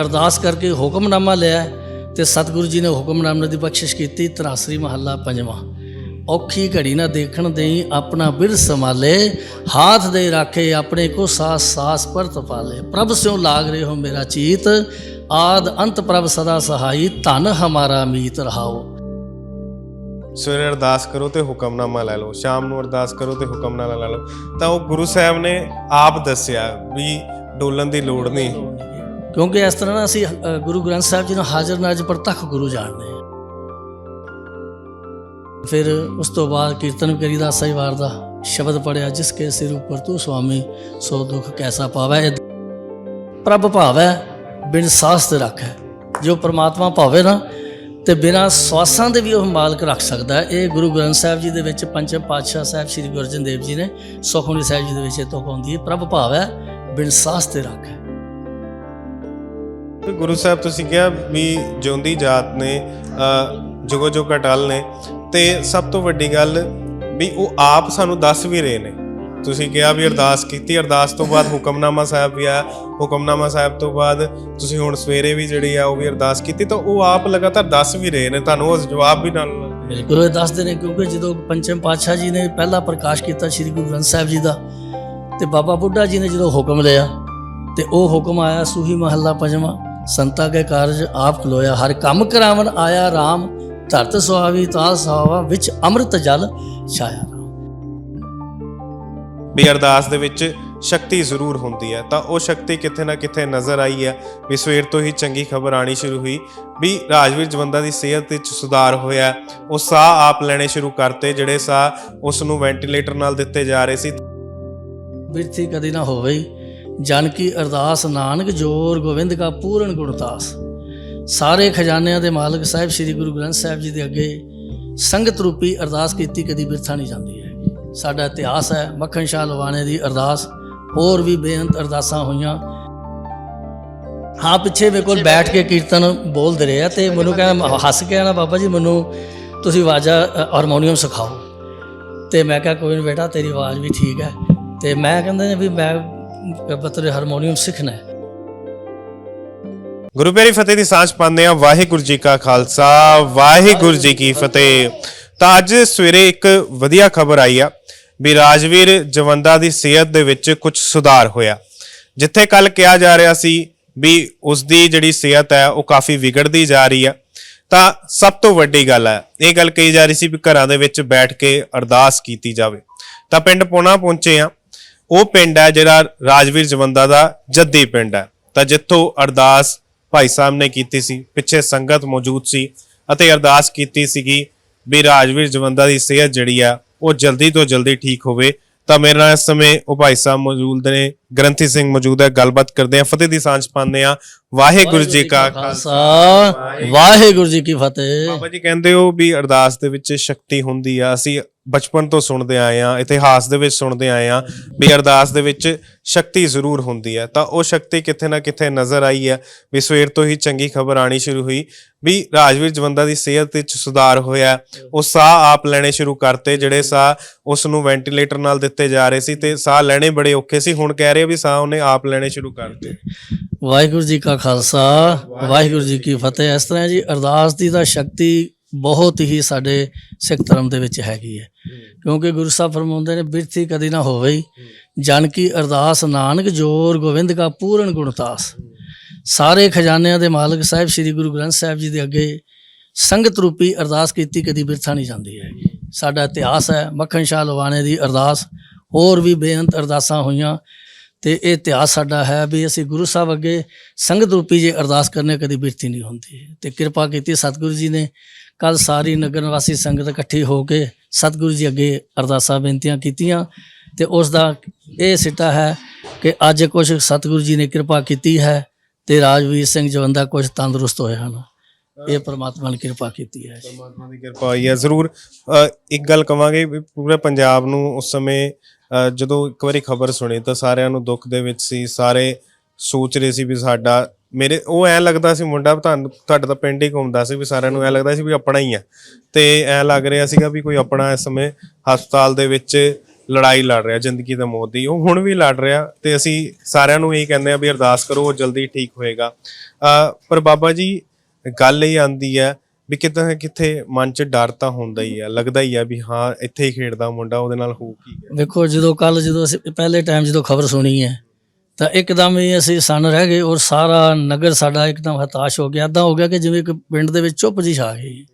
ਅਰਦਾਸ ਕਰਕੇ ਹੁਕਮਨਾਮਾ ਲਿਆ ਤੇ ਸਤਿਗੁਰੂ ਜੀ ਨੇ ਹੁਕਮਨਾਮੇ ਦੀ ਬਖਸ਼ਿਸ਼ ਕੀਤੀ, ਤਰਾਸਰੀ ਮਹੱਲਾ ਪੰਜਵਾਂ। ਔਖੀ ਘੜੀ ਨਾ ਦੇਖਣ ਦੇਈ, ਆਪਣਾ ਬਿਰ ਸੰਭਾਲੇ, ਹਾਥ ਦੇ ਰਾਖੇ ਆਪਣੇ ਕੋ ਸਾਸ ਸਾਸ ਪਰਤ ਪਾਲੇ। ਪ੍ਰਭ ਸਿਉ ਲਾਗ ਰਹੇ ਹੋ ਮੇਰਾ ਚੀਤ, ਆਦ ਅੰਤ ਪ੍ਰਭ ਸਦਾ ਸਹਾਈ, ਧਨ ਹਮਾਰਾ ਮੀਤ ਰਹਾਓ। ਸਵੇਰੇ ਅਰਦਾਸ ਕਰੋ ਤੇ ਹੁਕਮਨਾਮਾ ਲੈ ਲਓ, ਸ਼ਾਮ ਨੂੰ ਅਰਦਾਸ ਕਰੋ ਤੇ ਹੁਕਮਨਾਮਾ ਲੈ ਲਓ। ਤਾਂ ਉਹ ਗੁਰੂ ਸਾਹਿਬ ਨੇ ਆਪ ਦੱਸਿਆ ਵੀ ਡੋਲਣ ਦੀ ਲੋੜ ਨਹੀਂ। ਕਿਉਂਕਿ ਇਸ ਤਰ੍ਹਾਂ ਨਾ ਅਸੀਂ ਗੁਰੂ ਗ੍ਰੰਥ ਸਾਹਿਬ ਜੀ ਨੂੰ ਹਾਜ਼ਰ ਨਾਜ ਪ੍ਰਤੱਖ ਗੁਰੂ ਜਾਣਦੇ ਹਾਂ। ਫਿਰ ਉਸ ਤੋਂ ਬਾਅਦ ਕੀਰਤਨ ਕਰੀਦਾ ਸਹੀ ਵਾਰ ਦਾ ਸ਼ਬਦ ਪੜਿਆ ਜਿਸ ਕੇ ਸਿਰ ਉੱਪਰ ਤੂੰ ਸੁਆਮੀ, ਸੋ ਦੁੱਖ ਕੈਸਾ ਪਾਵੈ? ਇਹ ਪ੍ਰਭ ਭਾਵੈ, ਬਿਨ ਸਾਸ ਤੇ ਰੱਖੈ। ਜੋ ਪ੍ਰਮਾਤਮਾ ਭਾਵੇ ਨਾ, ਤੇ ਬਿਨਾਂ ਸਵਾਸਾਂ ਦੇ ਵੀ ਉਹ ਮਾਲਕ ਰੱਖ ਸਕਦਾ ਇਹ ਗੁਰੂ ਗ੍ਰੰਥ ਸਾਹਿਬ ਜੀ ਦੇ ਵਿੱਚ ਪੰਚਮ ਪਾਤਸ਼ਾਹ ਸਾਹਿਬ ਸ੍ਰੀ ਗੁਰੂ ਅਰਜਨ ਦੇਵ ਜੀ ਨੇ, ਸੁਖਮਨੀ ਸਾਹਿਬ ਜੀ ਦੇ ਵਿੱਚ ਇਹ ਤੁਕ ਆਉਂਦੀ ਹੈ। ਪ੍ਰਭ ਭਾਵੈ, ਬਿਨ ਸਾਸ ਤੇ ਰੱਖੈ। ਤੇ ਗੁਰੂ ਸਾਹਿਬ ਤੁਸੀਂ ਕਿਹਾ ਵੀ ਜਿਉਂਦੀ ਜਾਤ ਨੇ ਜੁਗੋ ਜੋ ਕਟਲ ਨੇ। ਤੇ ਸਭ ਤੋਂ ਵੱਡੀ ਗੱਲ ਵੀ ਉਹ ਆਪ ਸਾਨੂੰ ਦੱਸ ਵੀ ਰਹੇ ਨੇ। ਤੁਸੀਂ ਕਿਹਾ ਵੀ ਅਰਦਾਸ ਕੀਤੀ, ਅਰਦਾਸ ਤੋਂ ਬਾਅਦ ਹੁਕਮਨਾਮਾ ਸਾਹਿਬ ਵੀ ਆਇਆ। ਹੁਕਮਨਾਮਾ ਸਾਹਿਬ ਤੋਂ ਬਾਅਦ ਤੁਸੀਂ ਹੁਣ ਸਵੇਰੇ ਵੀ ਜਿਹੜੀ ਆ, ਉਹ ਵੀ ਅਰਦਾਸ ਕੀਤੀ, ਤਾਂ ਉਹ ਆਪ ਲਗਾਤਾਰ ਦੱਸ ਵੀ ਰਹੇ ਨੇ। ਤੁਹਾਨੂੰ ਉਹ ਜਵਾਬ ਵੀ ਨਾਲ ਬਿਲਕੁਲ ਇਹ ਦੱਸਦੇ ਨੇ ਕਿਉਂਕਿ ਜਦੋਂ ਪੰਚਮ ਪਾਤਸ਼ਾਹ ਜੀ ਨੇ ਪਹਿਲਾ ਪ੍ਰਕਾਸ਼ ਕੀਤਾ ਸ੍ਰੀ ਗੁਰੂ ਗ੍ਰੰਥ ਸਾਹਿਬ ਜੀ ਦਾ, ਤੇ ਬਾਬਾ ਬੁੱਢਾ ਜੀ ਨੇ ਜਦੋਂ ਹੁਕਮ ਲਿਆ, ਤੇ ਉਹ ਹੁਕਮ ਆਇਆ ਸੂਹੀ ਮਹੱਲਾ ਪੰਜਵਾਂ। ਸੰਤਾ ਕੇ ਕਾਰਜ ਆਪ ਖਲੋਇਆ। ਹਰ ਕੰਮ ਕਰਾਵਨ ਆਇਆ RAM ਧਰਤ ਸੁਹਾਵੀ ਤਾਲ ਸੁਹਾਵਾ ਵਿੱਚ ਅੰਮ੍ਰਿਤ ਜਲ ਛਾਇਆ ਵੀ ਅਰਦਾਸ ਦੇ ਵਿੱਚ ਸ਼ਕਤੀ ਜ਼ਰੂਰ ਹੁੰਦੀ ਹੈ। ਤਾਂ ਉਹ ਸ਼ਕਤੀ ਕਿੱਥੇ ਨਾ ਕਿੱਥੇ ਨਜ਼ਰ ਆਈ ਹੈ। ਵੀ ਸਵੇਰ ਤੋਂ ਹੀ ਚੰਗੀ ਖਬਰ ਆਣੀ ਸ਼ੁਰੂ ਹੋਈ। ਵੀ ਰਾਜਵੀਰ ਜਵੰਦਾ ਦੀ ਸਿਹਤ ਵਿੱਚ ਸੁਧਾਰ ਹੋਇਆ ਉਹ ਸਾਹ ਆਪ ਲੈਣੇ ਸ਼ੁਰੂ ਕਰਤੇ ਜਿਹੜੇ ਸਾਹ ਉਸ ਨੂੰ ਵੈਂਟੀਲੇਟਰ ਨਾਲ ਦਿੱਤੇ ਜਾ ਰਹੇ ਸੀ। ਬਿਰਥੀ ਕਦੀ ਨਾ ਹੋਵੇ। ਜਨ ਕੀ ਅਰਦਾਸ ਨਾਨਕ ਜੋਰ ਗੋਬਿੰਦ ਕਾ ਪੂਰਨ ਗੁਣਤਾਸ ਸਾਰੇ ਖਜ਼ਾਨਿਆਂ ਦੇ ਮਾਲਕ ਸਾਹਿਬ ਸ੍ਰੀ ਗੁਰੂ ਗ੍ਰੰਥ ਸਾਹਿਬ ਜੀ ਦੇ ਅੱਗੇ ਸੰਗਤ ਰੂਪੀ ਅਰਦਾਸ ਕੀਤੀ ਕਦੀ ਬਿਰਥਾ ਨਹੀਂ ਜਾਂਦੀ ਹੈ। ਸਾਡਾ ਇਤਿਹਾਸ ਹੈ, ਮੱਖਣ ਸ਼ਾਹ ਲਵਾਣੇ ਦੀ ਅਰਦਾਸ, ਹੋਰ ਵੀ ਬੇਅੰਤ ਅਰਦਾਸਾਂ ਹੋਈਆਂ। ਹਾਂ, ਪਿੱਛੇ ਮੇਰੇ ਕੋਲ ਬੈਠ ਕੇ ਕੀਰਤਨ ਬੋਲਦੇ ਰਹੇ ਆ ਤੇ ਮੈਨੂੰ ਕਹਿੰਦਾ ਹੱਸ ਕੇ ਨਾ ਬਾਬਾ ਜੀ ਮੈਨੂੰ ਤੁਸੀਂ ਵਾਜਾ ਹਾਰਮੋਨੀਅਮ ਸਿਖਾਓ। ਤੇ ਮੈਂ ਕਿਹਾ, ਕੋਈ ਨਹੀਂ ਬੇਟਾ, ਤੇਰੀ ਆਵਾਜ਼ ਵੀ ਠੀਕ ਹੈ। ਤੇ ਮੈਂ ਕਹਿੰਦੇ ਨੇ ਵੀ ਮੈਂ ਬਤਰੇ ਹਾਰਮੋਨੀਅਮ ਸਿੱਖਣਾ ਹੈ। ਗੁਰੂ ਪਿਆਰੀ ਫਤਿਹ ਦੀ ਸਾਂਝ ਪਾਉਂਦੇ ਆ ਵਾਹਿਗੁਰੂ ਜੀ ਕਾ ਖਾਲਸਾ, ਵਾਹਿਗੁਰੂ ਜੀ ਕੀ ਫਤਿਹ। ਤਾਂ ਅੱਜ ਸਵੇਰੇ ਇੱਕ ਵਧੀਆ ਖਬਰ ਆਈ ਆ ਵੀ ਰਾਜਵੀਰ ਜਵੰਦਾ ਦੀ ਸਿਹਤ ਦੇ ਵਿੱਚ ਕੁਝ ਸੁਧਾਰ ਹੋਇਆ। ਜਿੱਥੇ ਕੱਲ ਕਿਹਾ ਜਾ ਰਿਹਾ ਸੀ ਵੀ ਉਸ ਦੀ ਜਿਹੜੀ ਸਿਹਤ ਹੈ, ਉਹ ਕਾਫੀ ਵਿਗੜਦੀ ਜਾ ਰਹੀ ਆ। ਤਾਂ ਸਭ ਤੋਂ ਵੱਡੀ ਗੱਲ ਹੈ, ਇਹ ਗੱਲ ਕਹੀ ਜਾ ਰਹੀ ਸੀ ਵੀ ਘਰਾਂ ਦੇ ਵਿੱਚ ਬੈਠ ਕੇ ਅਰਦਾਸ ਕੀਤੀ ਜਾਵੇ। ਤਾਂ ਪਿੰਡ ਪੋਣਾ ਪਹੁੰਚੇ ਆ ਉਹ ਪਿੰਡ ਹੈ ਜਿਹੜਾ ਰਾਜਵੀਰ ਜਵੰਦਾ ਦਾ ਜੱਦੀ ਪਿੰਡ ਹੈ। ਤਾਂ ਜਿੱਥੋਂ ਅਰਦਾਸ ਭਾਈ ਸਾਹਿਬ ਨੇ ਕੀਤੀ ਸੀ ਪਿੱਛੇ ਸੰਗਤ ਮੌਜੂਦ ਸੀ ਅਤੇ ਅਰਦਾਸ ਕੀਤੀ ਸੀਗੀ ਵੀ ਰਾਜਵੀਰ ਜਵੰਦਾ ਦੀ ਸਿਹਤ ਜਿਹੜੀ ਆ ਉਹ ਜਲਦੀ ਤੋਂ ਜਲਦੀ ਠੀਕ ਹੋਵੇ। ਤਾਂ ਮੇਰੇ ਨਾਲ ਇਸ ਸਮੇਂ ਉਹ ਭਾਈ ਸਾਹਿਬ ਮੌਜੂਦ ਨੇ ਗ੍ਰੰਥੀ ਸਿੰਘ ਮੌਜੂਦ ਹੈ। ਗੱਲਬਾਤ ਕਰਦੇ ਆ ਫਤਿਹ ਦੀ ਸਾਂਝ ਪਾਉਂਦੇ ਆ ਵਾਹਿਗੁਰੂ ਜੀ ਕਾ ਖਾਲਸਾ। ਵਾਹਿਗੁਰੂ ਜੀ ਕੀ ਫਤਿਹ। ਬਾਬਾ ਜੀ ਕਹਿੰਦੇ ਹੋ ਵੀ ਅਰਦਾਸ ਦੇ ਵਿੱਚ ਸ਼ਕਤੀ ਹੁੰਦੀ ਆ। ਅਸੀਂ ਬਚਪਨ ਤੋਂ ਸੁਣਦੇ ਆਏ ਆ ਇਤਿਹਾਸ ਦੇ ਵਿੱਚ ਸੁਣਦੇ ਆਏ ਆ ਵੀ ਅਰਦਾਸ ਦੇ ਵਿੱਚ ਸ਼ਕਤੀ ਜ਼ਰੂਰ ਹੁੰਦੀ ਹੈ। ਤਾਂ ਉਹ ਸ਼ਕਤੀ ਕਿੱਥੇ ਨਾ ਕਿੱਥੇ ਨਜ਼ਰ ਆਈ ਹੈ, ਵੀ ਸਵੇਰ ਤੋਂ ਹੀ ਚੰਗੀ ਖਬਰ ਆਣੀ ਸ਼ੁਰੂ ਹੋਈ, ਵੀ ਰਾਜਵੀਰ ਜਵੰਦਾ ਦੀ ਸਿਹਤ ਵਿੱਚ ਸੁਧਾਰ ਹੋਇਆ। ਉਹ ਸਾਹ ਆਪ ਲੈਣੇ ਸ਼ੁਰੂ ਕਰਤੇ, ਜਿਹੜੇ ਸਾਹ ਉਸ ਨੂੰ ਵੈਂਟੀਲੇਟਰ ਨਾਲ ਦਿੱਤੇ ਜਾ ਰਹੇ ਸੀ ਤੇ ਸਾਹ ਲੈਣੇ ਬੜੇ ਔਖੇ ਸੀ। ਹੁਣ ਕਹਿ ਰਹੇ ਵੀ ਸਾਹ ਉਹਨੇ ਆਪ ਲੈਣੇ ਸ਼ੁਰੂ ਕਰਤੇ। ਵਾਹਿਗੁਰੂ ਜੀ ਕਾ ਖਾਲਸਾ, ਵਾਹਿਗੁਰੂ ਜੀ ਕੀ ਫਤਿਹ। ਇਸ ਤਰ੍ਹਾਂ ਜੀ ਅਰਦਾਸ ਦੀ ਤਾਂ ਸ਼ਕਤੀ ਬਹੁਤ ਹੀ ਸਾਡੇ ਸਿੱਖ ਧਰਮ ਦੇ ਵਿੱਚ ਹੈਗੀ ਹੈ। ਕਿਉਂਕਿ ਗੁਰੂ ਸਾਹਿਬ ਫਰਮਾਉਂਦੇ ਨੇ ਬਿਰਥੀ ਕਦੀ ਨਾ ਹੋਵੇ। ਜਨ ਕੀ ਅਰਦਾਸ ਨਾਨਕ ਜੋਰ ਗੋਬਿੰਦ ਕਾ ਪੂਰਨ ਗੁਣਤਾਸ ਸਾਰੇ ਖਜ਼ਾਨਿਆਂ ਦੇ ਮਾਲਕ ਸਾਹਿਬ ਸ੍ਰੀ ਗੁਰੂ ਗ੍ਰੰਥ ਸਾਹਿਬ ਜੀ ਦੇ ਅੱਗੇ ਸੰਗਤ ਰੂਪੀ ਅਰਦਾਸ ਕੀਤੀ ਕਦੀ ਬਿਰਥਾ ਨਹੀਂ ਜਾਂਦੀ ਹੈ। ਸਾਡਾ ਇਤਿਹਾਸ ਹੈ ਮੱਖਣ ਸ਼ਾਹ ਲਵਾਣੇ ਦੀ ਅਰਦਾਸ। ਹੋਰ ਵੀ ਬੇਅੰਤ ਅਰਦਾਸਾਂ ਹੋਈਆਂ। ਤੇ ਇਹ ਇਤਿਹਾਸ ਸਾਡਾ ਹੈ ਵੀ ਅਸੀਂ ਗੁਰੂ ਸਾਹਿਬ ਅੱਗੇ ਸੰਗਤ ਰੂਪੀ ਜੇ ਅਰਦਾਸ ਕਰਨੇ ਕਦੀ ਬਿਰਤੀ ਨਹੀਂ ਹੁੰਦੀ। ਤੇ ਕਿਰਪਾ ਕੀਤੀ ਸਤਿਗੁਰੂ ਜੀ ਨੇ ਕੱਲ ਸਾਰੀ ਨਗਰ ਨਿਵਾਸੀ ਸੰਗਤ ਇਕੱਠੀ ਹੋ ਕੇ ਸਤਿਗੁਰੂ ਜੀ ਅੱਗੇ ਅਰਦਾਸਾਂ ਬੇਨਤੀਆਂ ਕੀਤੀਆਂ ਤੇ ਉਸ ਦਾ ਇਹ ਸਿੱਟਾ ਹੈ ਕਿ ਅੱਜ ਕੁਝ ਸਤਿਗੁਰੂ ਜੀ ਨੇ ਕਿਰਪਾ ਕੀਤੀ ਹੈ ਤੇ ਰਾਜਵੀਰ ਸਿੰਘ ਜਵੰਦਾ ਕੁਝ ਤੰਦਰੁਸਤ ਹੋਏ ਹਨ। ਇਹ ਪਰਮਾਤਮਾ ਨੇ ਕਿਰਪਾ ਕੀਤੀ ਹੈ ਪਰਮਾਤਮਾ ਦੀ ਕਿਰਪਾ ਹੋਈ ਹੈ। ਜ਼ਰੂਰ ਅ, ਇੱਕ ਗੱਲ ਕਵਾਂਗੇ ਵੀ ਪੂਰੇ ਪੰਜਾਬ ਨੂੰ ਉਸ ਸਮੇਂ ਅ, ਜਦੋਂ ਇੱਕ ਵਾਰੀ ਖਬਰ ਸੁਣੀ ਤਾਂ ਸਾਰਿਆਂ ਨੂੰ ਦੁੱਖ ਦੇ ਵਿੱਚ ਸੀ ਸਾਰੇ ਸੋਚ ਰਹੇ ਸੀ ਵੀ ਸਾਡਾ ਮੇਰੇ ਉਹ ਐ ਲੱਗਦਾ ਸੀ ਮੁੰਡਾ ਤੁਹਾਨੂੰ, ਤੁਹਾਡਾ ਤਾਂ ਪਿੰਡ ਹੀ ਘੁੰਮਦਾ ਸੀ ਵੀ ਸਾਰਿਆਂ ਨੂੰ ਐ ਲੱਗਦਾ ਸੀ ਵੀ ਆਪਣਾ ਹੀ ਆ। ਤੇ ਐ ਲੱਗ ਰਿਹਾ ਸੀਗਾ ਵੀ ਕੋਈ ਆਪਣਾ ਇਸ ਸਮੇਂ ਹਸਪਤਾਲ ਦੇ ਵਿੱਚ ਲੜਾਈ ਲੜ ਰਿਹਾ, ਜ਼ਿੰਦਗੀ ਦਾ ਮੌਤ ਦੀ। ਉਹ ਹੁਣ ਵੀ ਲੜ ਰਿਹਾ ਤੇ ਅਸੀਂ ਸਾਰਿਆਂ ਨੂੰ ਇਹ ਕਹਿੰਦੇ ਆ ਵੀ ਅਰਦਾਸ ਕਰੋ, ਉਹ ਜਲਦੀ ਠੀਕ ਹੋਏਗਾ। ਪਰ ਬਾਬਾ ਜੀ, ਗੱਲ ਇਹ ਆਂਦੀ ਹੈ ਵੀ ਕਿਤੇ ਨਾ ਕਿਤੇ ਮਨ 'ਚ ਡਰ ਤਾਂ ਹੁੰਦਾ ਹੀ ਆ, ਲੱਗਦਾ ਹੀ ਆ ਵੀ ਹਾਂ, ਇੱਥੇ ਹੀ ਖੇਡਦਾ ਮੁੰਡਾ, ਉਹਦੇ ਨਾਲ ਹੋ ਕੀ ਗਿਆ। ਵੇਖੋ ਜਦੋਂ ਕੱਲ ਜਦੋਂ ਅਸੀਂ, ਪਹਿਲੇ ਟਾਈਮ ਜਦੋਂ ਖਬਰ ਸੁਣੀ ਹੈ ਤਾਂ ਇੱਕਦਮ ਹੀ ਅਸੀਂ ਸਨ ਰਹਿ ਗਏ ਔਰ ਸਾਰਾ ਨਗਰ ਸਾਡਾ ਇੱਕਦਮ ਹਤਾਸ਼ ਹੋ ਗਿਆ। ਏਦਾਂ ਹੋ ਗਿਆ ਕਿ ਜਿਵੇਂ ਇੱਕ ਪਿੰਡ ਦੇ ਵਿੱਚ ਚੁੱਪ ਜਿਹੀ ਛਾ ਗਈ।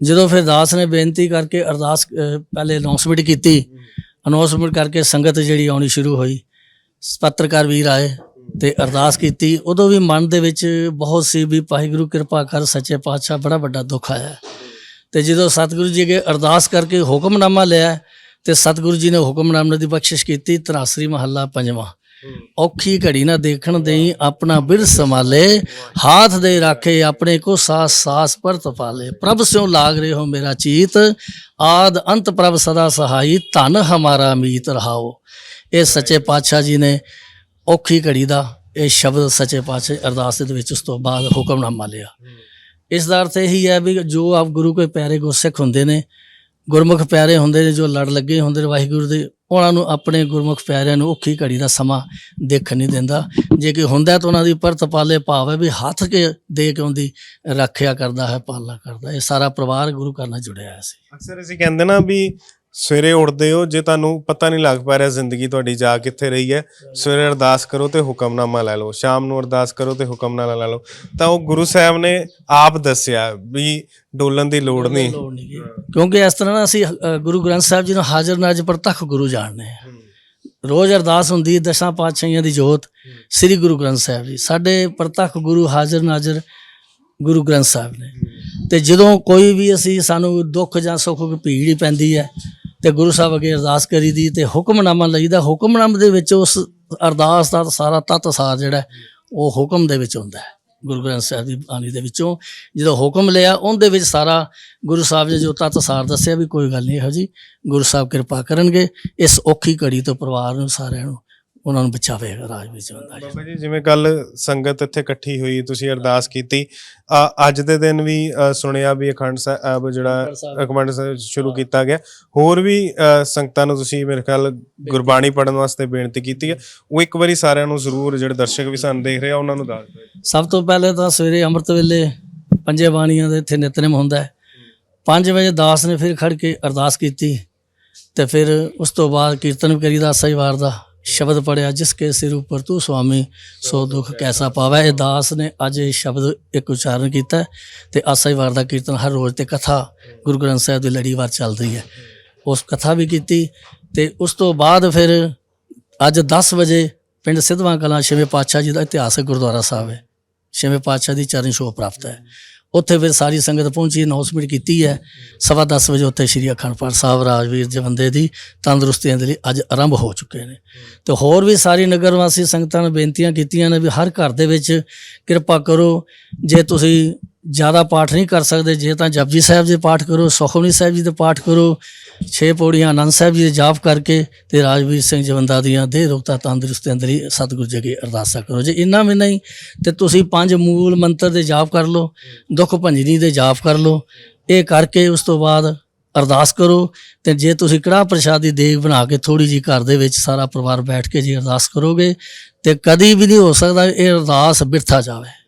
ਜਦੋਂ ਫਿਰ ਦਾਸ ਨੇ ਬੇਨਤੀ ਕਰਕੇ ਅਰਦਾਸ ਪਹਿਲੇ ਅਨਾਉਂਸਮੈਂਟ ਕੀਤੀ। ਅਨਾਉਂਸਮੈਂਟ ਕਰਕੇ ਸੰਗਤ ਜਿਹੜੀ ਆਉਣੀ ਸ਼ੁਰੂ ਹੋਈ। ਪੱਤਰਕਾਰ ਵੀਰ ਆਏ ਤੇ ਅਰਦਾਸ ਕੀਤੀ। ਉਦੋਂ ਵੀ ਮਨ ਦੇ ਵਿੱਚ ਬਹੁਤ ਸੀ ਵੀ ਵਾਹਿਗੁਰੂ ਕਿਰਪਾ ਕਰ, ਸੱਚੇ ਪਾਤਸ਼ਾਹ ਬੜਾ ਵੱਡਾ ਦੁੱਖ ਆਇਆ। ਤੇ ਜਦੋਂ ਸਤਿਗੁਰੂ ਜੀ ਅਗੇ ਅਰਦਾਸ ਕਰਕੇ ਹੁਕਮਨਾਮਾ ਲਿਆ ਤੇ ਸਤਿਗੁਰੂ ਜੀ ਨੇ ਹੁਕਮਨਾਮੇ ਦੀ ਬਖਸ਼ਿਸ਼ ਕੀਤੀ, ਤਰਾਸਰੀ ਮਹੱਲਾ ਪੰਜਵਾਂ। ਔਖੀ ਘੜੀ ਨਾ ਦੇਖਣ ਦੇਈ, ਆਪਣਾ ਬਿਰ ਸੰਭਾਲੇ, ਹਾਥ ਦੇ ਰਾਖੇ ਆਪਣੇ ਕੋ ਸਾਸ ਸਾਸ ਪਰ ਤਪਾਲੇ ਪ੍ਰਭ ਸਿਉ ਲਾਗ ਰਹੇ ਹੋ ਮੇਰਾ ਚੀਤ, ਆਦ ਅੰਤ ਪ੍ਰਭ ਸਦਾ ਸਹਾਈ, ਧਨ ਹਮਾਰਾ ਮੀਤ ਰਹਾਓ। ਇਹ ਸੱਚੇ ਪਾਤਸ਼ਾਹ ਜੀ ਨੇ ਔਖੀ ਘੜੀ ਦਾ ਇਹ ਸ਼ਬਦ ਸੱਚੇ ਪਾਤਸ਼ਾਹ ਅਰਦਾਸ ਦੇ ਵਿੱਚ ਉਸ ਤੋਂ ਬਾਅਦ ਹੁਕਮਨਾਮਾ ਲਿਆ। ਇਸ ਦਾ ਅਰਥ ਇਹੀ ਹੈ ਵੀ ਜੋ ਆਪ ਗੁਰੂ ਕੇ ਪਿਆਰੇ ਗੁਰਸਿੱਖ ਹੁੰਦੇ ਨੇ, ਗੁਰਮੁਖ ਪਿਆਰੇ ਹੁੰਦੇ ਨੇ, ਜੋ ਲੜ ਲੱਗੇ ਹੁੰਦੇ ਨੇ, ਵਾਹਿਗੁਰੂ ਦੇ ਉਹਨਾਂ ਨੂੰ ਆਪਣੇ ਗੁਰਮੁਖ ਪਿਆਰਿਆਂ ਨੂੰ ਔਖੀ ਘੜੀ ਦਾ ਸਮਾਂ ਦੇਖਣ ਨਹੀਂ ਦਿੰਦਾ। ਜੇ ਕਿ ਹੁੰਦਾ ਤਾਂ ਉਹਨਾਂ ਦੀ ਪਰਤ ਪਾਲੇ ਭਾਵ ਹੈ ਵੀ ਹੱਥ ਕੇ ਦੇ ਕੇ ਉਹਦੀ ਰੱਖਿਆ ਕਰਦਾ ਹੈ ਪਾਲਣਾ ਕਰਦਾ ਇਹ ਸਾਰਾ ਪਰਿਵਾਰ ਗੁਰੂ ਘਰ ਨਾਲ ਜੁੜਿਆ ਹੋਇਆ ਸੀ। ਅਕਸਰ ਅਸੀਂ ਕਹਿੰਦੇ ਨਾ ਵੀ ਸਵੇਰੇ ਉੱਠਦੇ ਹੋ ਜੇ ਤੁਹਾਨੂੰ ਪਤਾ ਨਹੀਂ ਲੱਗ ਪਾ ਰਿਹਾ ਜ਼ਿੰਦਗੀ ਤੁਹਾਡੀ ਜਾ ਕਿੱਥੇ ਰਹੀ ਹੈ ਸਵੇਰੇ ਅਰਦਾਸ ਕਰੋ ਤੇ ਹੁਕਮਨਾਮਾ ਲੈ ਲਓ ਸ਼ਾਮ ਨੂੰ ਅਰਦਾਸ ਕਰੋ ਤੇ ਹੁਕਮਨਾਮਾ ਲੈ ਲਓ। ਤਾਂ ਉਹ ਗੁਰੂ ਸਾਹਿਬ ਨੇ ਆਪ ਦੱਸਿਆ ਵੀ ਡੋਲਣ ਦੀ ਲੋੜ ਨਹੀਂ। ਕਿਉਂਕਿ ਇਸ ਤਰ੍ਹਾਂ ਨਾ ਅਸੀਂ ਗੁਰੂ ਗ੍ਰੰਥ ਸਾਹਿਬ ਜੀ ਨੂੰ ਹਾਜ਼ਰ ਨਾਜ ਪ੍ਰਤੱਖ ਗੁਰੂ ਜਾਣਦੇ ਹਾਂ। ਰੋਜ਼ ਅਰਦਾਸ ਹੁੰਦੀ ਹੈ ਦਸਾਂ ਪਾਤਸ਼ਾਹੀਆਂ ਦੀ ਜੋਤ ਸ੍ਰੀ ਗੁਰੂ ਗ੍ਰੰਥ ਸਾਹਿਬ ਜੀ। ਸਾਡੇ ਪ੍ਰਤੱਖ ਗੁਰੂ ਹਾਜ਼ਰ ਨਾਜ਼ਰ ਗੁਰੂ ਗ੍ਰੰਥ ਸਾਹਿਬ ਨੇ। ਤੇ ਜਦੋਂ ਕੋਈ ਵੀ ਅਸੀਂ ਸਾਨੂੰ ਦੁੱਖ ਜਾਂ ਸੁੱਖ ਕੋਈ ਭੀੜ ਹੀ ਪੈਂਦੀ ਹੈ ਤੇ ਗੁਰੂ ਸਾਹਿਬ ਅੱਗੇ ਅਰਦਾਸ ਕਰੀ ਦੀ ਤੇ ਹੁਕਮਨਾਮਾ ਲਈਦਾ। ਹੁਕਮਨਾਮੇ ਦੇ ਵਿੱਚ ਉਸ ਅਰਦਾਸ ਦਾ ਸਾਰਾ ਤੱਤ ਸਾਰ ਜਿਹੜਾ ਉਹ ਹੁਕਮ ਦੇ ਵਿੱਚ ਹੁੰਦਾ ਹੈ। ਗੁਰੂ ਗ੍ਰੰਥ ਸਾਹਿਬ ਦੀ ਬਾਣੀ ਦੇ ਵਿੱਚੋਂ ਜਦੋਂ ਹੁਕਮ ਲਿਆ, ਉਹਦੇ ਵਿੱਚ ਸਾਰਾ ਗੁਰੂ ਸਾਹਿਬ ਨੇ ਜੋ ਤੱਤ ਸਾਰ ਦੱਸਿਆ ਵੀ ਕੋਈ ਗੱਲ ਨਹੀਂ ਇਹੋ ਜੀ ਗੁਰੂ ਸਾਹਿਬ ਕਿਰਪਾ ਕਰਨਗੇ, ਇਸ ਔਖੀ ਘੜੀ ਤੋਂ ਪਰਿਵਾਰ ਨੂੰ ਸਾਰਿਆਂ ਨੂੰ ਉਹਨਾਂ ਨੂੰ ਬਚਾਵੇਗਾ ਰਾਜ ਵਿੱਚ ਹੁੰਦਾ ਜੀ ਬਾਬਾ ਜੀ ਜਿਵੇਂ ਕੱਲ ਸੰਗਤ ਇੱਥੇ ਇਕੱਠੀ ਹੋਈ ਤੁਸੀਂ ਅਰਦਾਸ ਕੀਤੀ। ਅ, ਅੱਜ ਦੇ ਦਿਨ ਵੀ ਅ, ਸੁਣਿਆ ਵੀ ਅਖੰਡ ਸਾਹਿਬ ਜਿਹੜਾ ਅਖੰਡ ਸਾਹਿਬ। ਸ਼ੁਰੂ ਕੀਤਾ ਗਿਆ। ਹੋਰ ਵੀ ਅ, ਸੰਗਤਾਂ ਨੂੰ ਤੁਸੀਂ ਮੇਰੇ ਖਿਆਲ ਗੁਰਬਾਣੀ ਪੜਨ ਵਾਸਤੇ ਬੇਨਤੀ ਕੀਤੀ ਹੈ। ਉਹ ਇੱਕ ਵਾਰੀ ਸਾਰਿਆਂ ਨੂੰ ਜ਼ਰੂਰ ਜਿਹੜੇ ਦਰਸ਼ਕ ਵੀ ਸਾਨੂੰ ਦੇਖ ਰਹੇ ਆ ਉਹਨਾਂ ਨੂੰ ਦੱਸ ਦਿਓ। ਸਭ ਤੋਂ ਪਹਿਲੇ ਤਾਂ ਸਵੇਰੇ ਅੰਮ੍ਰਿਤ ਵੇਲੇ ਪੰਜੇ ਬਾਣੀਆਂ ਦੇ ਇੱਥੇ ਨਿਤਨੇਮ ਹੁੰਦਾ ਹੈ। 5 ਵਜੇ ਦਾਸ ਨੇ ਫਿਰ ਖੜ ਕੇ ਅਰਦਾਸ ਕੀਤੀ ਤੇ ਫਿਰ ਉਸ ਤੋਂ ਬਾਅਦ ਕੀਰਤਨ ਵੀ ਕਰੀਦਾ ਵਾਰ ਦਾ। ਸ਼ਬਦ ਪੜਿਆ, ਜਿਸ ਕੇ ਸਿਰ ਉੱਪਰ ਤੂੰ ਸੁਆਮੀ, ਸੋ ਦੁੱਖ ਕੈਸਾ ਪਾਵੈ? ਇਹ ਦਾਸ ਨੇ ਅੱਜ ਇਹ ਸ਼ਬਦ ਇੱਕ ਉਚਾਰਨ ਕੀਤਾ ਹੈ ਤੇ ਆਸਾ ਵਾਰ ਦਾ ਕੀਰਤਨ ਹਰ ਰੋਜ਼ ਤੇ ਕਥਾ ਗੁਰੂ ਗ੍ਰੰਥ ਸਾਹਿਬ ਦੀ ਲੜੀਵਾਰ ਚੱਲ ਰਹੀ ਹੈ। ਉਸ ਕਥਾ ਵੀ ਕੀਤੀ ਤੇ ਉਸ ਤੋਂ ਬਾਅਦ ਫਿਰ ਅੱਜ 10 ਵਜੇ ਪਿੰਡ ਸਿੱਧਵਾਂ ਕਲਾਂ ਛੇਵੇਂ ਪਾਤਸ਼ਾਹ ਜੀ ਦਾ ਇਤਿਹਾਸਕ ਗੁਰਦੁਆਰਾ ਸਾਹਿਬ ਹੈ। ਛੇਵੇਂ ਪਾਤਸ਼ਾਹ ਦੀ ਚਰਨ ਛੋਹ ਪ੍ਰਾਪਤ ਹੈ। ਉੱਥੇ ਫਿਰ ਸਾਰੀ ਸੰਗਤ ਪਹੁੰਚੀ ਅਨਾਉਂਸਮੈਂਟ ਕੀਤੀ ਹੈ। ਸਵਾ 10 ਵਜੇ ਉੱਥੇ ਸ਼੍ਰੀ ਅਖੰਡ ਪਾਠ ਸਾਹਿਬ, ਰਾਜਵੀਰ ਜਵੰਦੇ ਦੀ ਤੰਦਰੁਸਤੀ ਦੇ ਲਈ ਅੱਜ ਆਰੰਭ ਹੋ ਚੁੱਕੇ ਨੇ। ਤੇ ਹੋਰ ਵੀ ਸਾਰੀ ਨਗਰ ਵਾਸੀ ਸੰਗਤਾਂ ਨੇ ਬੇਨਤੀਆਂ ਕੀਤੀਆਂ ਨੇ ਵੀ ਹਰ ਘਰ ਦੇ ਵਿੱਚ ਕਿਰਪਾ ਕਰੋ। ਜੇ ਤੁਸੀਂ ਜ਼ਿਆਦਾ ਪਾਠ ਨਹੀਂ ਕਰ ਸਕਦੇ, ਜੇ ਤਾਂ ਜਪਜੀ ਸਾਹਿਬ ਦੇ ਪਾਠ ਕਰੋ, ਸੁਖਮਨੀ ਸਾਹਿਬ ਜੀ ਦੇ ਪਾਠ ਕਰੋ, ਛੇ ਪੌੜੀਆਂ ਆਨੰਦ ਸਾਹਿਬ ਜੀ ਦੇ ਜਾਪ ਕਰਕੇ ਤੇ ਰਾਜਵੀਰ ਸਿੰਘ ਜਵੰਦਾ ਦੀਆਂ ਦੇਹ ਰੋਗਤਾ ਤੰਦਰੁਸਤੀ ਅੰਦਰ ਹੀ ਸਤਿਗੁਰੂ ਜੀ ਅੱਗੇ ਅਰਦਾਸਾਂ ਕਰੋ। ਜੇ ਇੰਨਾ ਵੀ ਨਹੀਂ, ਤੇ ਤੁਸੀਂ ਪੰਜ ਮੂਲ ਮੰਤਰ ਦੇ ਜਾਪ ਕਰ ਲਓ, ਦੁੱਖ ਭੰਜਨੀ ਦੇ ਜਾਪ ਕਰ ਲਓ, ਇਹ ਕਰਕੇ ਉਸ ਤੋਂ ਬਾਅਦ ਅਰਦਾਸ ਕਰੋ ਤੇ ਜੇ ਤੁਸੀਂ ਕੜਾਹ ਪ੍ਰਸ਼ਾਦ ਦੀ ਦੇਗ ਬਣਾ ਕੇ ਥੋੜੀ ਜੀ ਘਰ ਦੇ ਵਿੱਚ ਸਾਰਾ ਪਰਿਵਾਰ ਬੈਠ ਕੇ ਜੀ ਅਰਦਾਸ ਕਰੋਗੇ ਤੇ ਕਦੀ ਵੀ ਨਹੀਂ ਹੋ ਸਕਦਾ ਇਹ ਅਰਦਾਸ ਬਿਰਥਾ ਜਾਵੇ।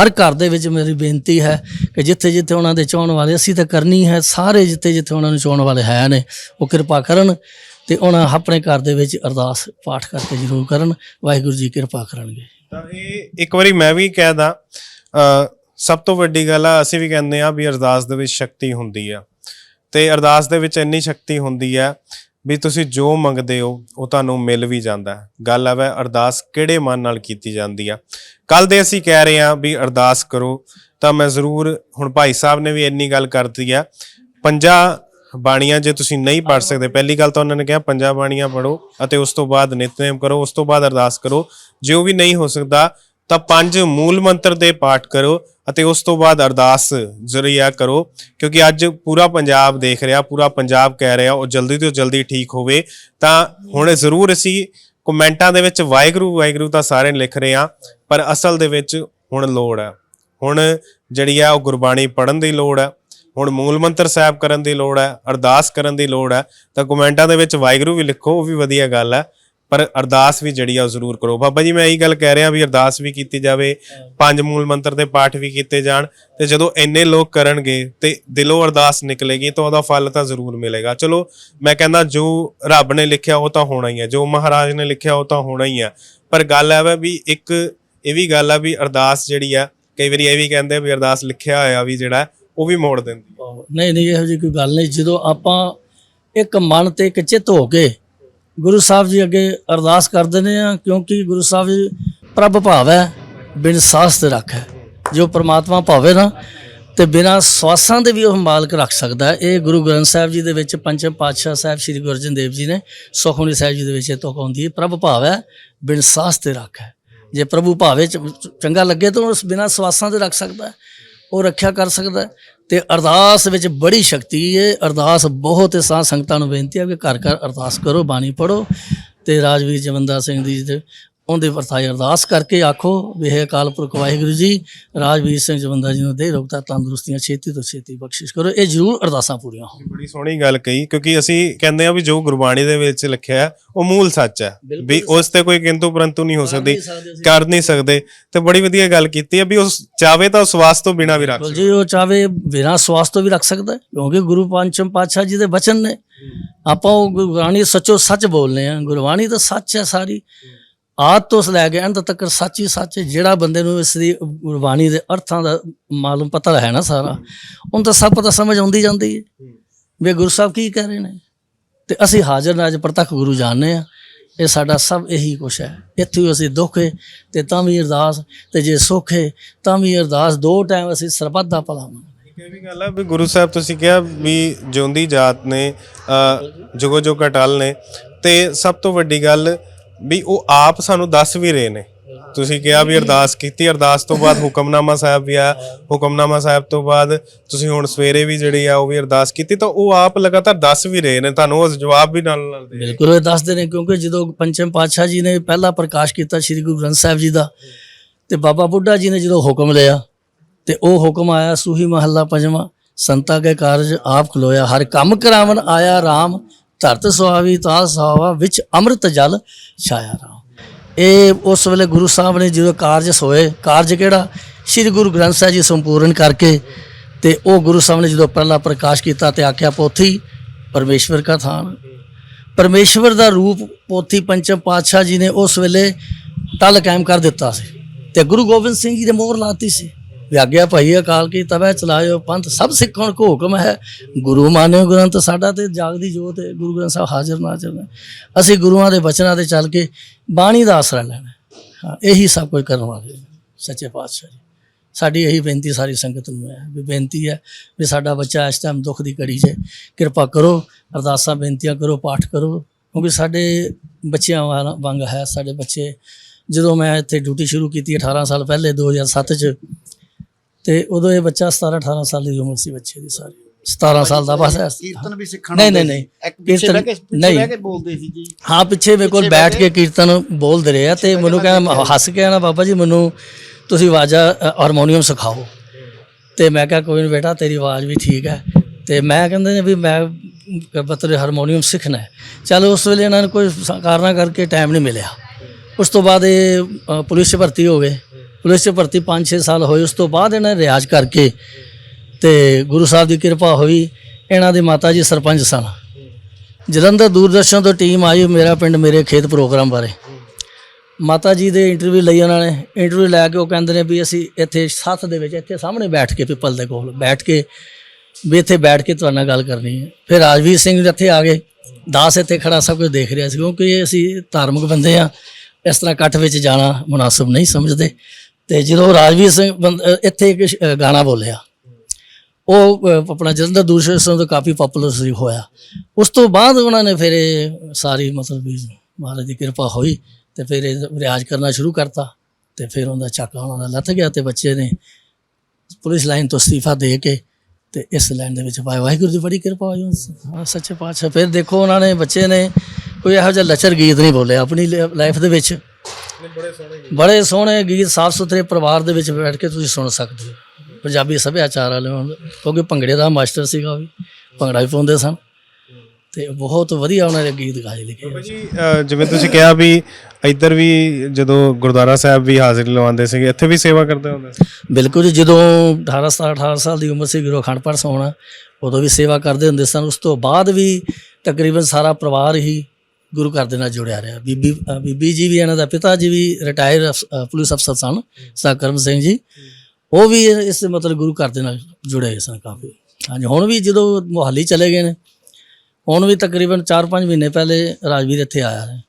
ਹਰ ਘਰ ਦੇ ਵਿੱਚ ਮੇਰੀ ਬੇਨਤੀ ਹੈ ਕਿ ਜਿੱਥੇ ਜਿੱਥੇ ਉਹਨਾਂ ਦੇ ਚਾਹਣ ਵਾਲੇ, ਅਸੀਂ ਤਾਂ ਕਰਨੀ ਹੈ, ਸਾਰੇ ਜਿੱਥੇ ਜਿੱਥੇ ਉਹਨਾਂ ਨੂੰ ਚਾਹਣ ਵਾਲੇ ਹੈ ਨੇ, ਉਹ ਕਿਰਪਾ ਕਰਨ ਤੇ ਉਹਨਾਂ ਆਪਣੇ ਘਰ ਦੇ ਵਿੱਚ ਅਰਦਾਸ ਪਾਠ ਕਰਕੇ ਜ਼ਰੂਰ ਕਰਨ, ਵਾਹਿਗੁਰੂ ਜੀ ਕਿਰਪਾ ਕਰਨਗੇ। ਤਾਂ ਇਹ ਇੱਕ ਵਾਰੀ ਮੈਂ ਵੀ ਕਹਿਦਾ ਅ ਸਭ ਤੋਂ ਵੱਡੀ ਗੱਲ ਆ, ਅਸੀਂ ਵੀ ਕਹਿੰਦੇ ਆ ਵੀ ਅਰਦਾਸ ਦੇ ਵਿੱਚ ਸ਼ਕਤੀ ਹੁੰਦੀ ਆ। ਤੇ ਅਰਦਾਸ ਦੇ ਵਿੱਚ ਇੰਨੀ ਸ਼ਕਤੀ ਹੁੰਦੀ ਆ ਵੀ ਤੁਸੀਂ ਜੋ ਮੰਗਦੇ ਹੋ, ਉਹ ਤੁਹਾਨੂੰ ਮਿਲ ਵੀ ਜਾਂਦਾ ਹੈ। ਗੱਲ ਆਵੇ ਅਰਦਾਸ ਕਿਹੜੇ ਮਨ ਨਾਲ ਕੀਤੀ ਜਾਂਦੀ ਆ? ਕੱਲ ਦੇ ਅਸੀਂ ਕਹਿ ਰਹੇ ਆ ਵੀ ਅਰਦਾਸ ਕਰੋ। ਤਾਂ ਮੈਂ ਜ਼ਰੂਰ, ਹੁਣ ਭਾਈ ਸਾਹਿਬ ਨੇ ਵੀ ਇੰਨੀ ਗੱਲ ਕਰਤੀ ਆ। ਪੰਜਾਂ ਬਾਣੀਆਂ ਜੇ ਤੁਸੀਂ ਨਹੀਂ ਪੜ ਸਕਦੇ, ਪਹਿਲੀ ਗੱਲ ਤਾਂ ਉਹਨਾਂ ਨੇ ਕਿਹਾ, ਪੰਜਾਂ ਬਾਣੀਆਂ ਪੜੋ ਅਤੇ ਉਸ ਤੋਂ ਬਾਅਦ ਨਿਤਨੇਮ ਕਰੋ, ਉਸ ਤੋਂ ਬਾਅਦ ਅਰਦਾਸ ਕਰੋ। ਜੇ ਉਹ ਵੀ ਨਹੀਂ ਹੋ ਸਕਦਾ, ਤਾਂ ਪੰਜ ਮੂਲ ਮੰਤਰ ਦੇ ਪਾਠ ਕਰੋ। ਅਤੇ ਉਸ ਤੋਂ ਬਾਅਦ ਅਰਦਾਸ ਜ਼ਰੀਆ ਕਰੋ, ਕਿਉਂਕਿ ਅੱਜ ਪੂਰਾ ਪੰਜਾਬ ਦੇਖ ਰਿਹਾ, ਪੂਰਾ ਪੰਜਾਬ ਕਹਿ ਰਿਹਾ, ਉਹ ਜਲਦੀ ਤੋਂ ਜਲਦੀ ਠੀਕ ਹੋਵੇ। ਤਾਂ ਹੁਣ ਜ਼ਰੂਰ ਅਸੀਂ ਕਮੈਂਟਾਂ ਦੇ ਵਿੱਚ ਵਾਹਿਗੁਰੂ ਵਾਹਿਗੁਰੂ ਤਾਂ ਸਾਰੇ ਲਿਖ ਰਹੇ ਆ ਪਰ ਅਸਲ ਦੇ ਵਿੱਚ ਹੁਣ ਲੋੜ ਹੈ। ਹੁਣ ਜਿਹੜੀ ਆ ਉਹ ਗੁਰਬਾਣੀ ਪੜਨ ਦੀ ਲੋੜ ਹੈ, ਹੁਣ ਮੂਲ ਮੰਤਰ ਸਾਹਿਬ ਕਰਨ ਦੀ ਲੋੜ ਹੈ, ਅਰਦਾਸ ਕਰਨ ਦੀ ਲੋੜ ਹੈ, ਤਾਂ ਕਮੈਂਟਾਂ ਦੇ ਵਿੱਚ ਵਾਹਿਗੁਰੂ ਵੀ ਲਿਖੋ, ਉਹ ਵੀ ਵਧੀਆ ਗੱਲ ਹੈ। ਪਰ ਅਰਦਾਸ ਵੀ ਜਿਹੜੀ ਆ ਉਹ ਜ਼ਰੂਰ ਕਰੋ। ਬਾਬਾ ਜੀ, ਮੈਂ ਇਹੀ ਗੱਲ ਕਹਿ ਰਿਹਾ ਵੀ ਅਰਦਾਸ ਵੀ ਕੀਤੀ ਜਾਵੇ, ਪੰਜ ਮੂਲ ਮੰਤਰ ਦੇ ਪਾਠ ਵੀ ਕੀਤੇ ਜਾਣ ਤੇ ਜਦੋਂ ਇੰਨੇ ਲੋਕ ਕਰਨਗੇ ਤੇ ਦਿਲੋਂ ਅਰਦਾਸ ਨਿਕਲੇਗੀ ਤਾਂ ਉਹਦਾ ਫਲ ਤਾਂ ਜ਼ਰੂਰ ਮਿਲੇਗਾ। ਚਲੋ, ਮੈਂ ਕਹਿੰਦਾ ਜੋ ਰੱਬ ਨੇ ਲਿਖਿਆ ਉਹ ਤਾਂ ਹੋਣਾ ਹੀ ਹੈ ਜੋ ਮਹਾਰਾਜ ਨੇ ਲਿਖਿਆ ਉਹ ਤਾਂ ਹੋਣਾ ਹੀ ਹੈ ਪਰ ਗੱਲ ਹੈ ਵਾ ਵੀ ਇੱਕ ਇਹ ਵੀ ਗੱਲ ਆ ਵੀ ਅਰਦਾਸ ਜਿਹੜੀ ਆ, ਕਈ ਵਾਰੀ ਇਹ ਵੀ ਕਹਿੰਦੇ ਵੀ ਅਰਦਾਸ ਲਿਖਿਆ ਹੋਇਆ ਵੀ ਜਿਹੜਾ ਉਹ ਵੀ ਮੋੜ ਦਿੰਦੀ। ਨਹੀਂ ਨਹੀਂ, ਇਹੋ ਜਿਹੀ ਕੋਈ ਗੱਲ ਨਹੀਂ। ਜਦੋਂ ਆਪਾਂ ਇੱਕ ਮਨ ਤੇ ਇੱਕ ਚਿੱਤ ਹੋ ਕੇ ਗੁਰੂ ਸਾਹਿਬ ਜੀ ਅੱਗੇ ਅਰਦਾਸ ਕਰ ਦਿੰਦੇ ਆ ਕਿਉਂਕਿ ਗੁਰੂ ਸਾਹਿਬ ਜੀ ਪ੍ਰਭ ਭਾਵ ਹੈ, ਬਿਨ ਸਾਸ ਤੇ ਰੱਖ ਹੈ। ਜੋ ਪ੍ਰਮਾਤਮਾ ਭਾਵੇ ਨਾ, ਤੇ ਬਿਨਾ ਸਵਾਸਾਂ ਦੇ ਵੀ ਉਹ ਮਾਲਕ ਰੱਖ ਸਕਦਾ ਹੈ। ਇਹ ਗੁਰੂ ਗ੍ਰੰਥ ਸਾਹਿਬ ਜੀ ਦੇ ਵਿੱਚ ਪੰਚਮ ਪਾਤਸ਼ਾਹ ਸਾਹਿਬ ਸ੍ਰੀ ਗੁਰੂ ਅਰਜਨ ਦੇਵ ਜੀ ਨੇ ਸੁਖਮਨੀ ਸਾਹਿਬ ਜੀ ਦੇ ਵਿੱਚ ਇਹ ਤੁਕ ਆਉਂਦੀ ਹੈ, ਪ੍ਰਭ ਭਾਵ ਹੈ, ਬਿਨ ਸਾਸ ਤੇ ਰੱਖ ਹੈ। ਜੇ ਪ੍ਰਭੂ ਭਾਵੇ ਚੰਗਾ ਲੱਗੇ ਤਾਂ ਉਸ ਬਿਨਾ ਸਵਾਸਾਂ ਤੇ ਰੱਖ ਸਕਦਾ ਹੈ, ਉਹ ਰੱਖਿਆ ਕਰ ਸਕਦਾ ਤੇ ਅਰਦਾਸ ਵਿੱਚ ਬੜੀ ਸ਼ਕਤੀ ਹੈ ਅਰਦਾਸ ਬਹੁਤ ਸਾਧ ਸੰਗਤਾਂ ਨੂੰ ਬੇਨਤੀ ਹੈ ਕਿ ਘਰ ਘਰ ਅਰਦਾਸ ਕਰੋ, ਬਾਣੀ ਪੜੋ ਤੇ ਰਾਜਵੀਰ ਜਵੰਦਾ ਸਿੰਘ ਦੀ ਤੇ ਉਹਦੇ ਵਰਤਾਏ ਅਰਦਾਸ ਕਰਕੇ ਆਖੋ ਵੀ ਹੈ ਅਕਾਲ ਪੁਰਖ ਵਾਹਿਗੁਰੂ ਜੀ ਰਾਜਵੀਰ ਸਿੰਘ ਜਵੰਦਾ ਜੀ ਨੂੰ ਦੇ ਰੋਗਤਾ ਤੰਦਰੁਸਤੀਆਂ ਛੇਤੀ ਤੋਂ ਛੇਤੀ ਬਖਸ਼ਿਸ਼ ਕਰੋ। ਇਹ ਜ਼ਰੂਰ ਅਰਦਾਸਾਂ ਪੂਰੀਆਂ ਹੋਣ। ਬੜੀ ਸੋਹਣੀ ਗੱਲ ਕਹੀ ਕਿਉਂਕਿ ਅਸੀਂ ਕਹਿੰਦੇ ਆ ਵੀ ਜੋ ਗੁਰਬਾਣੀ ਦੇ ਵਿੱਚ ਲਿਖਿਆ ਉਹ ਮੂਲ ਸੱਚ ਹੈ। ਵੀ ਉਸ ਤੇ ਕੋਈ ਕਿੰਤੂ ਪਰੰਤੂ ਨਹੀਂ ਹੋ ਸਕਦੀ ਕਰ ਨਹੀਂ ਸਕਦੇ। ਤੇ ਬੜੀ ਵਧੀਆ ਗੱਲ ਕੀਤੀ ਹੈ ਵੀ ਉਸ ਚਾਵੇ ਤਾਂ ਉਸ ਵਾਸ ਤੋਂ ਬਿਨਾ ਵੀ ਰੱਖ ਬਿਲਕੁਲ ਜੀ ਉਹ ਚਾਵੇ ਬਿਨਾਂ ਸਵਾਸ ਤੋਂ ਵੀ ਰੱਖ ਸਕਦਾ ਕਿਉਂਕਿ ਗੁਰੂ ਪੰਚਮ ਪਾਤਸ਼ਾਹ ਜੀ ਦੇ ਬਚਨ ਨੇ। ਆਪਾਂ ਉਹ ਗੁਰਬਾਣੀ ਸੱਚੋ ਸੱਚ ਬੋਲਨੇ ਆ ਗੁਰਬਾਣੀ ਤਾਂ ਸੱਚ ਹੈ ਸਾਰੀ। ਆਦ ਤੋਂ ਲੈ ਕੇ ਅੰਤ ਤੱਕ ਸੱਚ ਹੀ ਸੱਚ ਜਿਹੜਾ ਬੰਦੇ ਨੂੰ ਇਸ ਦੀ ਗੁਰਬਾਣੀ ਦੇ ਅਰਥਾਂ ਦਾ ਮਾਲੂਮ ਪਤਾ ਹੈ ਨਾ ਸਾਰਾ ਉਹਨੂੰ ਤਾਂ ਸਭ ਪਤਾ ਸਮਝ ਆਉਂਦੀ ਜਾਂਦੀ ਹੈ। ਵੀ ਗੁਰੂ ਸਾਹਿਬ ਕੀ ਕਹਿ ਰਹੇ ਨੇ? ਤੇ ਅਸੀਂ ਹਾਜ਼ਰ ਨਾਜ ਪ੍ਰਤੱਖ ਗੁਰੂ ਜਾਣਦੇ ਆ ਇਹ ਸਾਡਾ ਸਭ ਇਹੀ ਕੁਛ ਹੈ। ਇੱਥੇ ਅਸੀਂ ਦੁੱਖ ਹੈ ਤੇ ਤਾਂ ਵੀ ਅਰਦਾਸ ਤੇ ਜੇ ਸੁੱਖ ਹੈ ਤਾਂ ਵੀ ਅਰਦਾਸ। ਦੋ ਟਾਈਮ ਅਸੀਂ ਸਰਬੱਤ ਦਾ ਭਲਾ ਮੰਗਦੇ ਇੱਕ ਇਹ ਵੀ ਗੱਲ ਹੈ ਵੀ ਗੁਰੂ ਸਾਹਿਬ ਤੁਸੀਂ ਕਿਹਾ ਵੀ ਜਿਉਂਦੀ ਜਾਤ ਨੇ ਅ, ਜੁਗੋ ਜੁਗ ਅਟਲ ਨੇ। ਤੇ ਸਭ ਤੋਂ ਵੱਡੀ ਗੱਲ ਵੀ ਉਹ ਆਪ ਸਾਨੂੰ ਦੱਸ ਵੀ ਰਹੇ ਨੇ। ਤੁਸੀਂ ਕਿਹਾ ਵੀ ਅਰਦਾਸ ਕੀਤੀ, ਅਰਦਾਸ ਤੋਂ ਬਾਅਦ ਹੁਕਮਨਾਮਾ ਸਾਹਿਬ ਵੀ ਆ ਹੁਕਮਨਾਮਾ ਸਾਹਿਬ ਤੋਂ ਬਾਅਦ ਤੁਸੀਂ ਹੁਣ ਸਵੇਰੇ ਵੀ ਜਿਹੜੀ ਆ ਉਹ ਵੀ ਅਰਦਾਸ ਕੀਤੀ, ਤਾਂ ਉਹ ਆਪ ਲਗਾਤਾਰ ਦੱਸ ਵੀ ਰਹੇ ਨੇ। ਤੁਹਾਨੂੰ ਉਸ ਜਵਾਬ ਵੀ ਨਾਲ ਨਾਲ ਦੇ ਬਿਲਕੁਲ ਉਹ ਦੱਸਦੇ ਨੇ, ਕਿਉਂਕਿ ਜਦੋਂ ਪੰਚਮ ਪਾਤਸ਼ਾਹ ਜੀ ਨੇ ਪਹਿਲਾ ਪ੍ਰਕਾਸ਼ ਕੀਤਾ ਸ੍ਰੀ ਗੁਰੂ ਗ੍ਰੰਥ ਸਾਹਿਬ ਜੀ ਦਾ, ਤੇ ਬਾਬਾ ਬੁੱਢਾ ਜੀ ਨੇ ਜਦੋਂ ਹੁਕਮ ਲਿਆ, ਤੇ ਉਹ ਹੁਕਮ ਆਇਆ, ਸੂਹੀ ਮਹੱਲਾ ਪੰਜਵਾਂ, ਸੰਤਾ ਕੇ ਕਾਰਜ ਆਪ ਖਲੋਇਆ, ਹਰ ਕੰਮ ਕਰਾਵਨ ਆਇਆ RAM ਧਰਤ ਸੁਹਾਵੀ ਤਾ ਸੁਹਾਵਾ, ਵਿੱਚ ਅੰਮ੍ਰਿਤ ਜਲ ਛਾਇਆ ਰਾਮ। ਇਹ ਉਸ ਵੇਲੇ ਗੁਰੂ ਸਾਹਿਬ ਨੇ ਜਦੋਂ ਕਾਰਜ ਸੋਏ, ਕਾਰਜ ਕਿਹੜਾ? ਸ੍ਰੀ ਗੁਰੂ ਗ੍ਰੰਥ ਸਾਹਿਬ ਜੀ ਸੰਪੂਰਨ ਕਰਕੇ ਤੇ ਉਹ ਗੁਰੂ ਸਾਹਿਬ ਨੇ ਜਦੋਂ ਪਹਿਲਾ ਪ੍ਰਕਾਸ਼ ਕੀਤਾ ਤੇ ਆਖਿਆ, ਪੋਥੀ ਪਰਮੇਸ਼ਵਰ ਕਾ ਥਾਨ। ਪਰਮੇਸ਼ਵਰ ਦਾ ਰੂਪ ਪੋਥੀ ਪੰਚਮ ਪਾਤਸ਼ਾਹ ਜੀ ਨੇ ਉਸ ਵੇਲੇ ਤਲ ਕਾਇਮ ਕਰ ਦਿੱਤਾ ਸੀ ਤੇ ਗੁਰੂ ਗੋਬਿੰਦ ਸਿੰਘ ਜੀ ਨੇ ਮੋਹਰ ਲਾਤੀ ਸੀ। ਵਿਆਗਿਆ ਭਾਈ ਅਕਾਲ ਕੀ ਤਵੇ ਚਲਾਇਓ ਪੰਥ, ਸਭ ਸਿੱਖਣ ਕੋ ਹੁਕਮ ਹੈ। ਗੁਰੂ ਮਾਨਿਓ ਗ੍ਰੰਥ ਸਾਡਾ ਤੇ ਜਾਗਦੀ ਜੋਤ ਹੈ। ਗੁਰੂ ਗ੍ਰੰਥ ਸਾਹਿਬ ਹਾਜ਼ਰ ਨਾਜ਼ਰ ਨੇ। ਅਸੀਂ ਗੁਰੂਆਂ ਦੇ ਬਚਨਾਂ ਤੇ ਚੱਲ ਕੇ ਬਾਣੀ ਦਾ ਆਸਰਾ ਲੈਣਾ ਹਾਂ। ਇਹੀ ਸਭ ਕੁਝ ਕਰਨ ਵਾਲੇ ਸੱਚੇ ਪਾਤਸ਼ਾਹ ਜੀ। ਸਾਡੀ ਇਹੀ ਬੇਨਤੀ ਸਾਰੀ ਸੰਗਤ ਨੂੰ ਹੈ ਵੀ ਬੇਨਤੀ ਹੈ ਵੀ ਸਾਡਾ ਬੱਚਾ ਇਸ ਟਾਈਮ ਦੁੱਖ ਦੀ ਘੜੀ 'ਚ ਕਿਰਪਾ ਕਰੋ, ਅਰਦਾਸਾਂ, ਬੇਨਤੀਆਂ ਕਰੋ, ਪਾਠ ਕਰੋ, ਕਿਉਂਕਿ ਸਾਡੇ ਬੱਚਿਆਂ ਵਾਲਾ ਵਾਂਗ ਹੈ। ਸਾਡੇ ਬੱਚੇ, ਜਦੋਂ ਮੈਂ ਇੱਥੇ ਡਿਊਟੀ ਸ਼ੁਰੂ ਕੀਤੀ 18 ਸਾਲ ਪਹਿਲੇ 2007 'ਚ ਤੇ ਉਦੋਂ ਇਹ ਬੱਚਾ 17 18 ਸਾਲ ਦੀ ਉਮਰ ਸੀ ਬੱਚੇ ਦੀ ਸਾਰੀ। 17 ਸਾਲ ਦਾ ਬਸ ਕੀਰਤਨ ਵੀ ਸਿੱਖਣ ਨਹੀਂ, ਨਹੀਂ। ਨਹੀਂ। ਕੀਰਤਨ- ਬਹਿ ਕੇ ਪਿੱਛੇ ਨਹੀਂ। ਬੋਲਦੇ ਸੀ ਜੀ। ਹਾਂ ਪਿੱਛੇ ਮੇਰੇ ਕੋਲ ਬੈਠ ਕੇ ਕੀਰਤਨ ਬੋਲਦੇ ਰਹੇ ਆ ਤੇ ਮੈਨੂੰ ਕਹਿੰਦਾ ਹੱਸ ਕੇ ਨਾ ਬਾਬਾ ਜੀ ਮੈਨੂੰ ਤੁਸੀਂ ਆਵਾਜ਼ਾ ਹਾਰਮੋਨੀਅਮ ਸਿਖਾਓ। ਤੇ ਮੈਂ ਕਿਹਾ ਕੋਈ ਨਹੀਂ ਬੇਟਾ ਤੇਰੀ ਆਵਾਜ਼ ਵੀ ਠੀਕ ਹੈ। ਤੇ ਮੈਂ ਕਹਿੰਦੇ ਨੇ ਵੀ ਮੈਂ ਬਤਰੇ ਹਾਰਮੋਨੀਅਮ ਸਿੱਖਣਾ ਹੈ। ਚਲ ਉਸ ਵੇਲੇ ਇਹਨਾਂ ਨੂੰ ਕੋਈ ਕਾਰਨਾਂ ਕਰਕੇ ਟਾਈਮ ਨਹੀਂ ਮਿਲਿਆ। ਉਸ ਤੋਂ ਬਾਅਦ ਇਹ ਪੁਲਿਸ ਭਰਤੀ ਹੋ ਗਏ। ਪੁਲਿਸ 'ਚ ਭਰਤੀ 5-6 ਸਾਲ ਹੋਏ, ਉਸ ਤੋਂ ਬਾਅਦ ਇਹਨਾਂ ਨੇ ਰਿਆਜ਼ ਕਰਕੇ ਤੇ ਗੁਰੂ ਸਾਹਿਬ ਦੀ ਕਿਰਪਾ ਹੋਈ, ਇਹਨਾਂ ਦੇ ਮਾਤਾ ਜੀ ਸਰਪੰਚ ਸਨ। ਜਲੰਧਰ ਦੂਰਦਰਸ਼ਨ ਤੋਂ ਟੀਮ ਆਈ ਮੇਰਾ ਪਿੰਡ ਮੇਰੇ ਖੇਤ ਪ੍ਰੋਗਰਾਮ ਬਾਰੇ। ਮਾਤਾ ਜੀ ਦੇ ਇੰਟਰਵਿਊ ਲਈ ਉਹਨਾਂ ਨੇ ਇੰਟਰਵਿਊ ਲੈ ਕੇ ਉਹ ਕਹਿੰਦੇ ਨੇ ਵੀ ਅਸੀਂ ਇੱਥੇ ਸੱਥ ਦੇ ਵਿੱਚ ਇੱਥੇ ਸਾਹਮਣੇ ਬੈਠ ਕੇ ਪਿੱਪਲ ਦੇ ਕੋਲ, ਬੈਠ ਕੇ ਵੀ ਇੱਥੇ ਬੈਠ ਕੇ ਤੁਹਾਡੇ ਨਾਲ ਗੱਲ ਕਰਨੀ ਹੈ। ਫਿਰ ਰਾਜਵੀਰ ਸਿੰਘ ਇੱਥੇ ਆ ਗਏ, ਦਾਸ ਇੱਥੇ ਖੜਾ, ਸਭ ਕੁਝ ਦੇਖ ਰਿਹਾ ਸੀ ਕਿਉਂਕਿ ਅਸੀਂ ਧਾਰਮਿਕ ਬੰਦੇ ਆ ਇਸ ਤਰ੍ਹਾਂ ਇਕੱਠ ਵਿੱਚ ਜਾਣਾ ਮੁਨਾਸਬ ਨਹੀਂ ਸਮਝਦੇ। ਤੇ ਜਦੋਂ ਰਾਜਵੀਰ ਸਿੰਘ ਬੰਦ- ਇੱਥੇ ਇੱਕ ਗਾਣਾ ਬੋਲਿਆ ਉਹ ਆਪਣਾ ਜਲੰਧਰ ਦੂਰਦਰਸ਼ਨ ਤੋਂ ਕਾਫੀ ਪਪੂਲਰ ਸੀ ਹੋਇਆ। ਉਸ ਤੋਂ ਬਾਅਦ ਉਹਨਾਂ ਨੇ ਫਿਰ ਇਹ ਸਾਰੀ ਮਤਲਬ ਵੀ ਮਹਾਰਾਜ ਦੀ ਕਿਰਪਾ ਹੋਈ ਤੇ ਫਿਰ ਇਹ ਰਿਆਜ਼ ਕਰਨਾ ਸ਼ੁਰੂ ਕਰਤਾ ਤੇ ਫਿਰ ਉਹਦਾ ਚੱਕਾ ਉਹਨਾਂ ਦਾ ਲੱਥ ਗਿਆ ਤੇ ਬੱਚੇ ਨੇ ਪੁਲਿਸ ਲਾਈਨ ਤੋਂ ਅਸਤੀਫਾ ਦੇ ਕੇ ਤੇ ਇਸ ਲਾਈਨ ਦੇ ਵਿੱਚ ਪਾਇਆ। ਵਾਹਿਗੁਰੂ ਦੀ ਬੜੀ ਕਿਰਪਾ ਹੋਈ ਹਾਂ, ਸੱਚੇ ਪਾਤਸ਼ਾਹ। ਫਿਰ ਦੇਖੋ ਉਹਨਾਂ ਨੇ ਬੱਚੇ ਨੇ ਕੋਈ ਇਹੋ ਜਿਹਾ ਲੱਚਰ ਗੀਤ ਨਹੀਂ ਬੋਲਿਆ। ਆਪਣੀ ਲਾਈਫ ਦੇ ਵਿੱਚ ਬੜੇ ਸੋਹਣੇ ਬੜੇ ਸੋਹਣੇ ਗੀਤ ਸਾਫ਼ ਸੁਥਰੇ ਪਰਿਵਾਰ ਦੇ ਵਿੱਚ ਬੈਠ ਕੇ ਤੁਸੀਂ ਸੁਣ ਸਕਦੇ ਹੋ। ਪੰਜਾਬੀ ਸੱਭਿਆਚਾਰ ਵਾਲੇ ਹੋਣ ਕਿਉਂਕਿ ਭੰਗੜੇ ਦਾ ਮਾਸਟਰ ਸੀਗਾ ਉਹ ਵੀ ਭੰਗੜਾ ਵੀ ਪਾਉਂਦੇ ਸਨ। ਤੇ ਬਹੁਤ ਵਧੀਆ ਉਹਨਾਂ ਦੇ ਗੀਤ ਗਾਏ ਲਿਖੇ ਬਾਬਾ ਜੀ ਅ, ਜਿਵੇਂ ਤੁਸੀਂ ਕਿਹਾ ਵੀ ਇੱਧਰ ਵੀ ਜਦੋਂ ਗੁਰਦੁਆਰਾ ਸਾਹਿਬ ਵੀ ਹਾਜ਼ਰੀ ਲਵਾਉਂਦੇ ਸੀਗੇ ਇੱਥੇ ਵੀ ਸੇਵਾ ਕਰਦੇ ਹੁੰਦੇ ਸੀ? ਬਿਲਕੁਲ ਜੀ, ਜਦੋਂ 18 ਸਾਲ 18 ਸਾਲ ਦੀ ਉਮਰ ਸੀ ਗੁਰੂ ਅਖੰਡ ਪਾਠ ਸੋਣਾ ਉਦੋਂ ਵੀ ਸੇਵਾ ਕਰਦੇ ਹੁੰਦੇ ਸਨ। ਉਸ ਤੋਂ ਬਾਅਦ ਵੀ ਤਕਰੀਬਨ ਸਾਰਾ ਪਰਿਵਾਰ ਹੀ ਗੁਰੂ ਘਰ ਦੇ ਨਾਲ ਜੁੜਿਆ ਰਿਹਾ। ਬੀਬੀ ਬੀਬੀ ਜੀ ਵੀ ਇਹਨਾਂ ਦਾ ਪਿਤਾ ਜੀ ਵੀ ਰਿਟਾਇਰ ਪੁਲਿਸ ਅਫਸਰ ਸਨ ਸਾਕਰਮ ਸਿੰਘ ਜੀ। ਉਹ ਵੀ ਇਸ ਮਤਲਬ ਗੁਰੂ ਘਰ ਦੇ ਨਾਲ ਜੁੜੇ ਹੋਏ ਸਨ ਕਾਫੀ। ਹਾਂਜੀ, ਹੁਣ ਵੀ ਜਦੋਂ ਮੁਹਾਲੀ ਚਲੇ ਗਏ ਨੇ, ਹੁਣ ਵੀ ਤਕਰੀਬਨ 4-5 ਮਹੀਨੇ ਪਹਿਲੇ ਰਾਜਵੀਰ ਇੱਥੇ ਆਇਆ ਹੈ।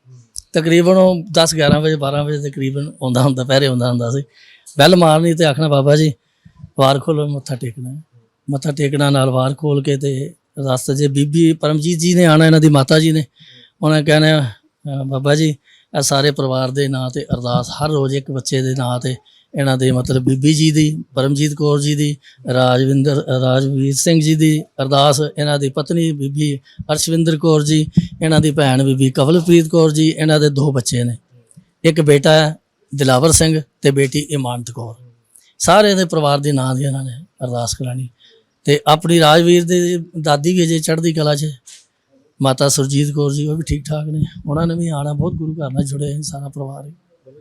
ਤਕਰੀਬਨ ਉਹ 10 11 ਵਜੇ 12 ਵਜੇ ਤਕਰੀਬਨ ਆਉਂਦਾ ਹੁੰਦਾ, ਪਹਿਰੇ ਆਉਂਦਾ ਹੁੰਦਾ ਸੀ। ਬੈਲ ਮਾਰਨੀ ਤੇ ਆਖਣਾ, ਬਾਬਾ ਜੀ, ਵਾਰ ਖੋਲੋ, ਮੱਥਾ ਟੇਕਣਾ ਮੱਥਾ ਟੇਕਣਾ ਨਾਲ ਵਾਰ ਖੋਲ ਕੇ ਤੇ ਰਸਤੇ 'ਚ ਬੀਬੀ ਪਰਮਜੀਤ ਜੀ ਨੇ ਆਣਾ ਇਹਨਾਂ ਦੀ ਮਾਤਾ ਜੀ ਨੇ। ਉਹਨਾਂ ਨੇ ਕਹਿਣਾ ਬਾਬਾ ਜੀ, ਇਹ ਸਾਰੇ ਪਰਿਵਾਰ ਦੇ ਨਾਂ ਤੇ ਅਰਦਾਸ ਹਰ ਰੋਜ਼ ਇੱਕ ਬੱਚੇ ਦੇ ਨਾਂ ਤੇ ਇਹਨਾਂ ਦੇ ਮਤਲਬ ਬੀਬੀ ਜੀ ਦੀ, ਪਰਮਜੀਤ ਕੌਰ ਜੀ ਦੀ, ਰਾਜਵਿੰਦਰ ਰਾਜਵੀਰ ਸਿੰਘ ਜੀ ਦੀ ਅਰਦਾਸ, ਇਹਨਾਂ ਦੀ ਪਤਨੀ ਬੀਬੀ ਅਰਸ਼ਵਿੰਦਰ ਕੌਰ ਜੀ, ਇਹਨਾਂ ਦੀ ਭੈਣ ਬੀਬੀ ਕਵਲਪ੍ਰੀਤ ਕੌਰ ਜੀ, ਇਹਨਾਂ ਦੇ ਦੋ ਬੱਚੇ ਨੇ। ਇੱਕ ਬੇਟਾ ਹੈ, ਦਿਲਾਵਰ ਸਿੰਘ ਤੇ ਬੇਟੀ ਇਮਾਨਤ ਕੌਰ। ਸਾਰੇ ਦੇ ਪਰਿਵਾਰ ਦੇ ਨਾਂ ਦੀ ਇਹਨਾਂ ਨੇ ਅਰਦਾਸ ਕਰਾਣੀ ਤੇ ਆਪਣੀ ਰਾਜਵੀਰ ਦੀ ਦਾਦੀ ਵੀ ਅਜੇ ਚੜ੍ਹਦੀ ਕਲਾ 'ਚ ਮਾਤਾ ਸੁਰਜੀਤ ਕੌਰ ਜੀ ਉਹ ਵੀ ਠੀਕ ਠਾਕ ਨੇ। ਉਹਨਾਂ ਨੇ ਵੀ ਆਣਾ ਬਹੁਤ ਗੁਰੂ ਘਰ ਨਾਲ ਜੁੜੇ ਹੋਏ ਸਾਰਾ ਪਰਿਵਾਰ। ਹੀ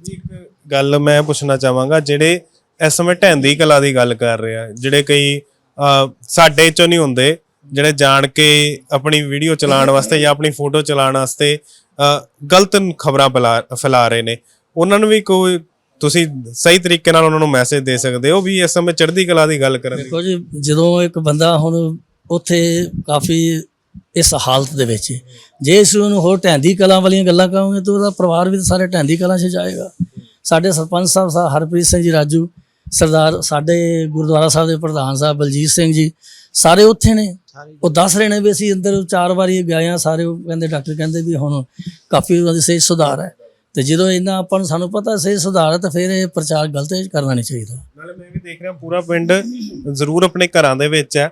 ਜੀ ਇੱਕ ਗੱਲ ਮੈਂ ਪੁੱਛਣਾ ਚਾਹਾਂਗਾ ਜਿਹੜੇ ਇਸ ਸਮੇਂ ਢੈਂਦੀ ਕਲਾ ਦੀ ਗੱਲ ਕਰ ਰਹੇ ਆ ਜਿਹੜੇ ਕਈ ਸਾਡੇ ਚੋਂ ਨਹੀਂ ਹੁੰਦੇ ਜਿਹੜੇ ਜਾਣ ਕੇ ਆਪਣੀ ਵੀਡੀਓ ਚਲਾਉਣ ਵਾਸਤੇ ਜਾਂ ਆਪਣੀ ਫੋਟੋ ਚਲਾਉਣ ਵਾਸਤੇ ਗਲਤ ਖਬਰਾਂ ਫੈਲਾ ਰਹੇ ਨੇ। ਉਹਨਾਂ ਨੂੰ ਵੀ ਕੋਈ ਤੁਸੀਂ ਸਹੀ ਤਰੀਕੇ ਨਾਲ ਉਹਨਾਂ ਨੂੰ ਮੈਸੇਜ ਦੇ ਸਕਦੇ ਹੋ ਵੀ ਇਸ ਸਮੇਂ ਚੜ੍ਹਦੀ ਕਲਾ ਦੀ ਗੱਲ ਕਰਨ ਦੀ? ਦੇਖੋ ਜੀ ਜਦੋਂ ਇੱਕ ਬੰਦਾ ਹੁਣ ਉੱਥੇ ਕਾਫੀ ਇਸ ਹਾਲਤ ਦੇ ਵਿੱਚ। ਜੇ ਇਸ ਨੂੰ ਹੋਰ ਢੈਂਦੀ ਕਲਾਂ ਵਾਲੀਆਂ ਗੱਲਾਂ ਕਹੋਗੇ ਤਾਂ ਉਹਦਾ ਪਰਿਵਾਰ ਵੀ ਤਾਂ ਸਾਰੇ ਢੈਂਦੀ ਕਲਾਂ 'ਚ ਜਾਏਗਾ। ਸਾਡੇ ਸਰਪੰਚ ਸਾਹਿਬ ਸਾਹਿਬ ਹਰਪ੍ਰੀਤ ਸਿੰਘ ਜੀ, ਰਾਜੂ, ਸਰਦਾਰ, ਸਾਡੇ ਗੁਰਦੁਆਰਾ ਸਾਹਿਬ ਦੇ ਪ੍ਰਧਾਨ ਸਾਹਿਬ, ਬਲਜੀਤ ਸਿੰਘ ਜੀ, ਸਾਰੇ ਉੱਥੇ ਨੇ। ਉਹ ਦੱਸ ਰਹੇ ਨੇ ਵੀ ਅਸੀਂ ਅੰਦਰ ਚਾਰ ਵਾਰੀ ਗਏ ਆ ਸਾਰੇ ਉਹ ਕਹਿੰਦੇ, ਡਾਕਟਰ ਕਹਿੰਦੇ ਵੀ ਹੁਣ ਕਾਫੀ ਉਹਨਾਂ ਦੀ ਸਿਹਤ ਸੁਧਾਰ ਹੈ। ਤੇ ਜਦੋਂ ਇਹਨਾਂ ਆਪਾਂ ਨੂੰ ਸਾਨੂੰ ਪਤਾ ਸਿਹਤ ਸੁਧਾਰ ਹੈ ਤਾਂ ਫਿਰ ਇਹ ਪ੍ਰਚਾਰ ਗਲਤ ਕਰਨਾ ਨਹੀਂ ਚਾਹੀਦਾ। ਨਾਲੇ ਮੈਂ ਵੀ ਦੇਖ ਰਿਹਾ, ਪੂਰਾ ਪਿੰਡ ਜ਼ਰੂਰ ਆਪਣੇ ਘਰਾਂ ਦੇ ਵਿੱਚ ਹੈ।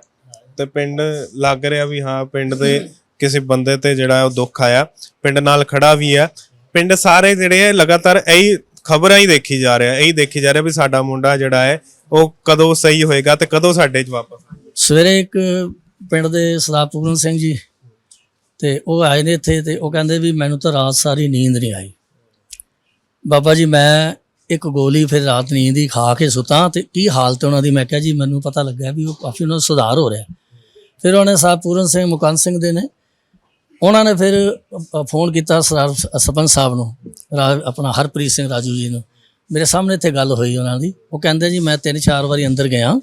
ਤੇ ਪਿੰਡ ਲੱਗ ਰਿਹਾ ਵੀ ਹਾਂ, ਪਿੰਡ ਦੇ ਕਿਸੇ ਬੰਦੇ ਤੇ ਜਿਹੜਾ ਉਹ ਦੁੱਖ ਆਇਆ, ਪਿੰਡ ਨਾਲ ਖੜਾ ਵੀ ਹੈ ਪਿੰਡ ਸਾਰੇ ਜਿਹੜੇ ਲਗਾਤਾਰ ਇਹੀ ਖਬਰਾਂ ਹੀ ਦੇਖੀ ਜਾ ਰਿਹਾ, ਇਹੀ ਦੇਖੀ ਜਾ ਰਿਹਾ ਵੀ ਸਾਡਾ ਮੁੰਡਾ ਜਿਹੜਾ ਹੈ, ਉਹ ਕਦੋਂ ਸਹੀ ਹੋਏਗਾ ਤੇ ਕਦੋਂ ਸਾਡੇ 'ਚ ਵਾਪਸ ਸਵੇਰੇ ਇੱਕ ਪਿੰਡ ਦੇ ਸਰਦਾਰ ਪੂਰਨ ਸਿੰਘ ਜੀ ਤੇ ਉਹ ਆਏ ਨੇ ਇੱਥੇ ਤੇ ਉਹ ਕਹਿੰਦੇ ਵੀ ਮੈਨੂੰ ਤਾਂ ਰਾਤ ਸਾਰੀ ਨੀਂਦ ਨਹੀਂ ਆਈ। ਬਾਬਾ ਜੀ, ਮੈਂ ਇੱਕ ਗੋਲੀ ਫਿਰ ਰਾਤ ਨੀਂਦ ਹੀ ਖਾ ਕੇ ਸੁਤਾ ਤੇ ਕੀ ਹਾਲਤ ਉਹਨਾਂ ਦੀ? ਮੈਂ ਕਿਹਾ ਜੀ, ਮੈਨੂੰ ਪਤਾ ਲੱਗਾ ਵੀ ਉਹ ਕਾਫੀ ਉਹਨਾਂ ਦਾ ਸੁਧਾਰ ਹੋ ਰਿਹਾ। ਫਿਰ ਉਹਨੇ ਸਾਹਿਬ ਪੂਰਨ ਸਿੰਘ ਮੁਕੰਦ ਸਿੰਘ ਦੇ ਨੇ। ਉਹਨਾਂ ਨੇ ਫਿਰ ਫੋਨ ਕੀਤਾ ਸਰਦਾਰ ਸਰਪੰਚ ਸਾਹਿਬ ਨੂੰ ਆਪਣਾ ਹਰਪ੍ਰੀਤ ਸਿੰਘ ਰਾਜੂ ਜੀ ਨੂੰ। ਮੇਰੇ ਸਾਹਮਣੇ ਇੱਥੇ ਗੱਲ ਹੋਈ ਉਹਨਾਂ ਦੀ। ਉਹ ਕਹਿੰਦੇ ਜੀ ਮੈਂ ਤਿੰਨ ਚਾਰ ਵਾਰੀ ਅੰਦਰ ਗਿਆ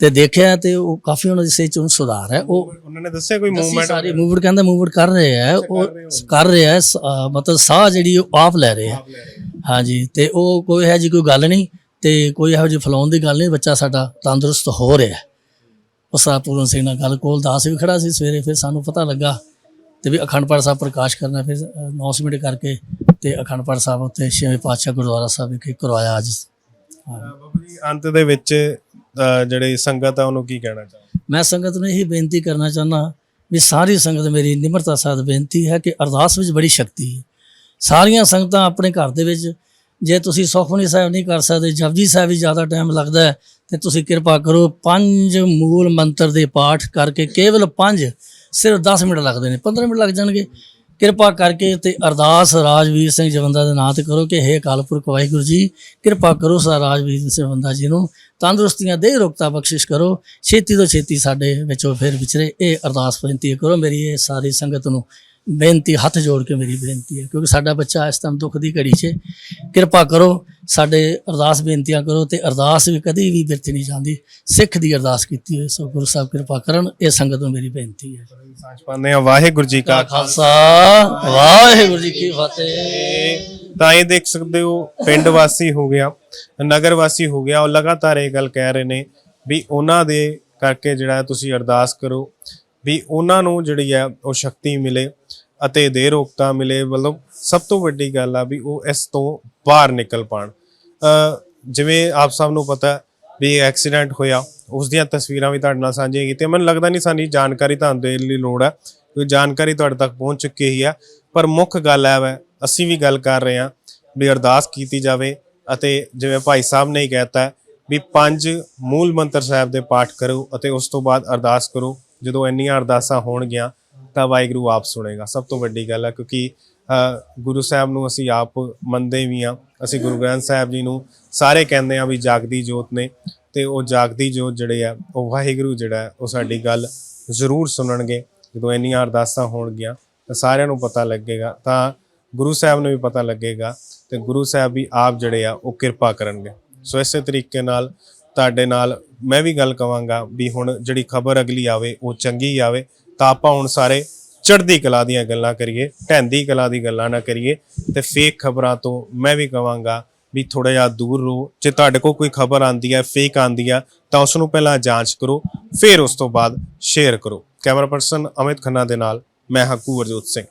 ਤੇ ਦੇਖਿਆ ਤੇ ਉਹ ਕਾਫੀ ਉਹਨਾਂ ਦੀ ਸਿਹਤ ਚ ਹੁਣ ਸੁਧਾਰ ਹੈ। ਉਹ ਉਹਨਾਂ ਨੇ ਦੱਸਿਆ ਕੋਈ ਮੂਵਮੈਂਟ ਸਾਰੀ ਮੂਵਮੈਂਟ ਕਹਿੰਦਾ ਮੂਵਮੈਂਟ ਕਰ ਰਹੇ ਆ ਉਹ ਕਰ ਰਹੇ ਅਹ ਮਤਲਬ ਸਾਹ ਜਿਹੜੀ ਉਹ ਆਪ ਲੈ ਰਹੇ ਆ ਹਾਂਜੀ ਤੇ ਉਹ ਕੋਈ ਹੈ ਜੀ ਕੋਈ ਗੱਲ ਨਹੀਂ ਤੇ ਕੋਈ ਇਹੋ ਜਿਹੀ ਫਲਾਉਣ ਦੀ ਗੱਲ ਨਹੀਂ। ਬੱਚਾ ਸਾਡਾ ਤੰਦਰੁਸਤ ਹੋ ਰਿਹਾ ਸਾਹਿਬ ਪੂਰਨ ਸਿੰਘ ਨਾਲ ਗੱਲ ਕੋਲ ਦਾਸ ਵੀ ਖੜਾ ਸੀ ਸਵੇਰੇ ਫਿਰ ਸਾਨੂੰ ਪਤਾ ਲੱਗਾ ਤੇ ਵੀ ਅਖੰਡ ਪਾਠ ਸਾਹਿਬ ਪ੍ਰਕਾਸ਼ ਕਰਨਾ ਫਿਰ ਅਨਾਉਂਸਮੈਂਟ ਕਰਕੇ ਤੇ ਅਖੰਡ ਪਾਠ ਸਾਹਿਬ ਉੱਤੇ ਛੇਵੇਂ ਪਾਤਸ਼ਾਹ ਗੁਰਦੁਆਰਾ ਸਾਹਿਬ ਵਿਖੇ ਕਰਵਾਇਆ ਅੱਜ। ਹਾਂ। ਬਾਬਾ ਜੀ ਅੰਤ ਦੇ ਵਿੱਚ ਜਿਹੜੇ ਸੰਗਤ ਆ ਉਹਨੂੰ ਕੀ ਕਹਿਣਾ ਚਾਹੁੰਦੇ ਮੈਂ ਸੰਗਤ ਨੂੰ ਇਹੀ ਬੇਨਤੀ ਕਰਨਾ ਚਾਹੁੰਦਾ ਵੀ ਸਾਰੀ ਸੰਗਤ ਮੇਰੀ ਨਿਮਰਤਾ ਸਾਧ ਬੇਨਤੀ ਹੈ ਕਿ ਅਰਦਾਸ ਵਿੱਚ ਬੜੀ ਸ਼ਕਤੀ ਹੈ। ਸਾਰੀਆਂ ਸੰਗਤਾਂ ਆਪਣੇ ਘਰ ਦੇ ਵਿੱਚ ਜੇ ਤੁਸੀਂ ਸੁਖਮਨੀ ਸਾਹਿਬ ਨਹੀਂ ਕਰ ਸਕਦੇ, ਜਪਜੀ ਸਾਹਿਬ ਵੀ ਜ਼ਿਆਦਾ ਟਾਈਮ ਲੱਗਦਾ ਹੈ, ਤੇ ਤੁਸੀਂ ਕਿਰਪਾ ਕਰੋ, ਪੰਜ ਮੂਲ ਮੰਤਰ ਦੇ ਪਾਠ ਕਰਕੇ, ਕੇਵਲ ਪੰਜ, ਸਿਰਫ 10 ਮਿੰਟ ਲੱਗਦੇ ਨੇ 15 ਮਿੰਟ ਲੱਗ ਜਾਣਗੇ। ਕਿਰਪਾ ਕਰਕੇ ਤੇ ਅਰਦਾਸ ਰਾਜਵੀਰ ਸਿੰਘ ਜਵੰਦਾ ਦੇ ਨਾਂ ਤੇ ਕਰੋ ਕਿ ਹੇ ਅਕਾਲ ਪੁਰਖ ਵਾਹਿਗੁਰੂ ਜੀ, ਕਿਰਪਾ ਕਰੋ ਸਾ ਰਾਜਵੀਰ ਸਿੰਘ ਜਵੰਦਾ ਜੀ ਨੂੰ ਤੰਦਰੁਸਤੀਆਂ ਦੇ ਰੋਗਤਾ ਬਖਸ਼ਿਸ਼ ਕਰੋ, ਛੇਤੀ ਤੋਂ ਛੇਤੀ ਸਾਡੇ ਵਿੱਚੋਂ ਫਿਰ ਵਿਚਰੇ ਇਹ ਅਰਦਾਸ ਬੇਨਤੀ ਕਰੋ, ਮੇਰੀ ਇਹ ਸਾਰੀ ਸੰਗਤ ਨੂੰ ਬੇਨਤੀ ਹੱਥ ਜੋੜ ਕੇ ਮੇਰੀ ਬੇਨਤੀ ਹੈ ਕਿਉਂਕਿ ਸਾਡਾ ਬੱਚਾ ਇਸ ਟਾਈਮ ਦੁੱਖ ਦੀ ਘੜੀ 'ਚ ਕਿਰਪਾ ਕਰੋ ਸਾਡੇ ਅਰਦਾਸ ਬੇਨਤੀਆਂ ਕਰੋ ਤੇ ਅਰਦਾਸ ਵੀ ਕਦੀ ਵੀ ਬਿਰਥ ਨਹੀਂ ਜਾਂਦੀ। ਸਿੱਖ ਦੀ ਅਰਦਾਸ ਕੀਤੀ ਹੋਈ ਸੋ ਗੁਰੂ ਸਾਹਿਬ ਕਿਰਪਾ ਕਰਨ ਇਹ ਸੰਗਤ ਨੂੰ ਮੇਰੀ ਬੇਨਤੀ ਹੈ। ਸਾਂਝ ਪਾਉਂਦੇ ਆ ਵਾਹਿਗੁਰੂ ਜੀ ਕਾ ਖਾਲਸਾ ਵਾਹਿਗੁਰੂ ਜੀ ਕੀ ਫਤਿਹ। ਤਾਂ ਇਹ ਦੇਖ ਸਕਦੇ ਹੋ ਪਿੰਡ ਵਾਸੀ ਹੋ ਗਿਆ ਨਗਰ ਵਾਸੀ ਹੋ ਗਿਆ ਉਹ ਲਗਾਤਾਰ ਇਹ ਗੱਲ ਕਹਿ ਰਹੇ ਨੇ ਵੀ ਉਹਨਾਂ ਦੇ ਕਰਕੇ ਜਿਹੜਾ ਤੁਸੀਂ ਅਰਦਾਸ ਕਰੋ ਵੀ ਉਹਨਾਂ ਨੂੰ ਜਿਹੜੀ ਹੈ ਉਹ ਸ਼ਕਤੀ ਮਿਲੇ। ਅਤੇ ਦੇ ਰੋਕਤਾ ਮਿਲੇ, ਮਤਲਬ ਸਭ ਤੋਂ ਵੱਡੀ ਗੱਲ ਆ ਵੀ ਉਹ ਇਸ ਤੋਂ ਬਾਹਰ ਨਿਕਲ ਪਾਣ। ਜਿਵੇਂ ਆਪ ਸਭ ਨੂੰ ਪਤਾ ਵੀ ਐਕਸੀਡੈਂਟ ਹੋਇਆ, ਉਸ ਦੀਆਂ ਤਸਵੀਰਾਂ ਵੀ ਤੁਹਾਡੇ ਨਾਲ ਸਾਂਝੀਆਂ ਕੀਤੀਆਂ। ਮੈਨੂੰ ਲੱਗਦਾ ਨਹੀਂ ਸਾਨੂੰ ਜਾਣਕਾਰੀ ਤੁਹਾਨੂੰ ਦੇਣ ਲਈ ਲੋੜ ਹੈ ਕਿਉਂਕਿ ਜਾਣਕਾਰੀ ਤੁਹਾਡੇ ਤੱਕ ਪਹੁੰਚ ਚੁੱਕੀ ਹੀ ਆ। ਪਰ ਮੁੱਖ ਗੱਲ ਹੈ ਵੈ, ਅਸੀਂ ਵੀ ਗੱਲ ਕਰ ਰਹੇ ਹਾਂ ਵੀ ਅਰਦਾਸ ਕੀਤੀ ਜਾਵੇ ਅਤੇ ਜਿਵੇਂ ਭਾਈ ਸਾਹਿਬ ਨੇ ਹੀ ਕਹਿਤਾ ਵੀ ਪੰਜ ਮੂਲ ਮੰਤਰ ਸਾਹਿਬ ਦੇ ਪਾਠ ਕਰੋ ਅਤੇ ਉਸ ਤੋਂ ਬਾਅਦ ਅਰਦਾਸ ਕਰੋ। ਜਦੋਂ ਇੰਨੀਆਂ ਅਰਦਾਸਾਂ ਹੋਣਗੀਆਂ ਤਾਂ ਵਾਹਿਗੁਰੂ ਆਪ ਸੁਣੇਗਾ। ਸਭ ਤੋਂ ਵੱਡੀ ਗੱਲ ਹੈ ਕਿਉਂਕਿ ਗੁਰੂ ਸਾਹਿਬ ਨੂੰ ਅਸੀਂ ਆਪ ਮੰਨਦੇ ਵੀ ਆ ਅਸੀਂ ਗੁਰੂ ਗ੍ਰੰਥ ਸਾਹਿਬ ਜੀ ਨੂੰ ਸਾਰੇ ਕਹਿੰਦੇ ਆ ਵੀ ਜਾਗਦੀ ਜੋਤ ਨੇ ਤੇ ਉਹ ਜਾਗਦੀ ਜੋਤ ਜਿਹੜੇ ਆ, ਉਹ ਵਾਹਿਗੁਰੂ ਜਿਹੜਾ ਉਹ ਸਾਡੀ ਗੱਲ ਜ਼ਰੂਰ ਸੁਣਨਗੇ। ਜਦੋਂ ਇੰਨੀਆਂ ਅਰਦਾਸਾਂ ਹੋਣਗੀਆਂ ਤਾਂ ਸਾਰਿਆਂ ਨੂੰ ਪਤਾ ਲੱਗੇਗਾ। ਤਾਂ ਗੁਰੂ ਸਾਹਿਬ ਨੂੰ ਵੀ ਪਤਾ ਲੱਗੇਗਾ ਤੇ ਗੁਰੂ ਸਾਹਿਬ ਵੀ ਆਪ ਜਿਹੜੇ ਆ, ਉਹ ਕਿਰਪਾ ਕਰਨਗੇ। ਸੋ ਇਸੇ ਤਰੀਕੇ ਨਾਲ ਤੁਹਾਡੇ ਨਾਲ ਮੈਂ ਵੀ ਗੱਲ ਕਵਾਂਗਾ ਵੀ ਹੁਣ ਜਿਹੜੀ ਖਬਰ ਅਗਲੀ ਆਵੇ, ਉਹ ਚੰਗੀ ਆਵੇ। ਤਾਂ ਆਪਾਂ ਹੁਣ ਸਾਰੇ ਚੜ੍ਹਦੀ ਕਲਾ ਦੀਆਂ ਗੱਲਾਂ ਕਰੀਏ, ਢਹਿੰਦੀ ਕਲਾ ਦੀ ਗੱਲਾਂ ਨਾ ਕਰੀਏ ਤੇ ਫੇਕ ਖਬਰਾਂ ਤੋਂ ਮੈਂ ਵੀ ਕਵਾਂਗਾ ਵੀ ਥੋੜਾ ਜਿਹਾ ਦੂਰ ਰਹੋ। ਜੇ ਤੁਹਾਡੇ ਕੋਲ ਕੋਈ ਖਬਰ ਆਂਦੀ ਹੈ ਫੇਕ ਆਂਦੀ ਆ, ਤਾਂ ਉਸ ਨੂੰ ਪਹਿਲਾਂ ਜਾਂਚ ਕਰੋ, ਫਿਰ ਉਸ ਤੋਂ ਬਾਅਦ ਸ਼ੇਅਰ ਕਰੋ। ਕੈਮਰਾ ਪਰਸਨ ਅਮਿਤ ਖੰਨਾ ਦੇ ਨਾਲ, ਮੈਂ ਹਕੂ ਵਰਜੋਤ ਸਿੰਘ।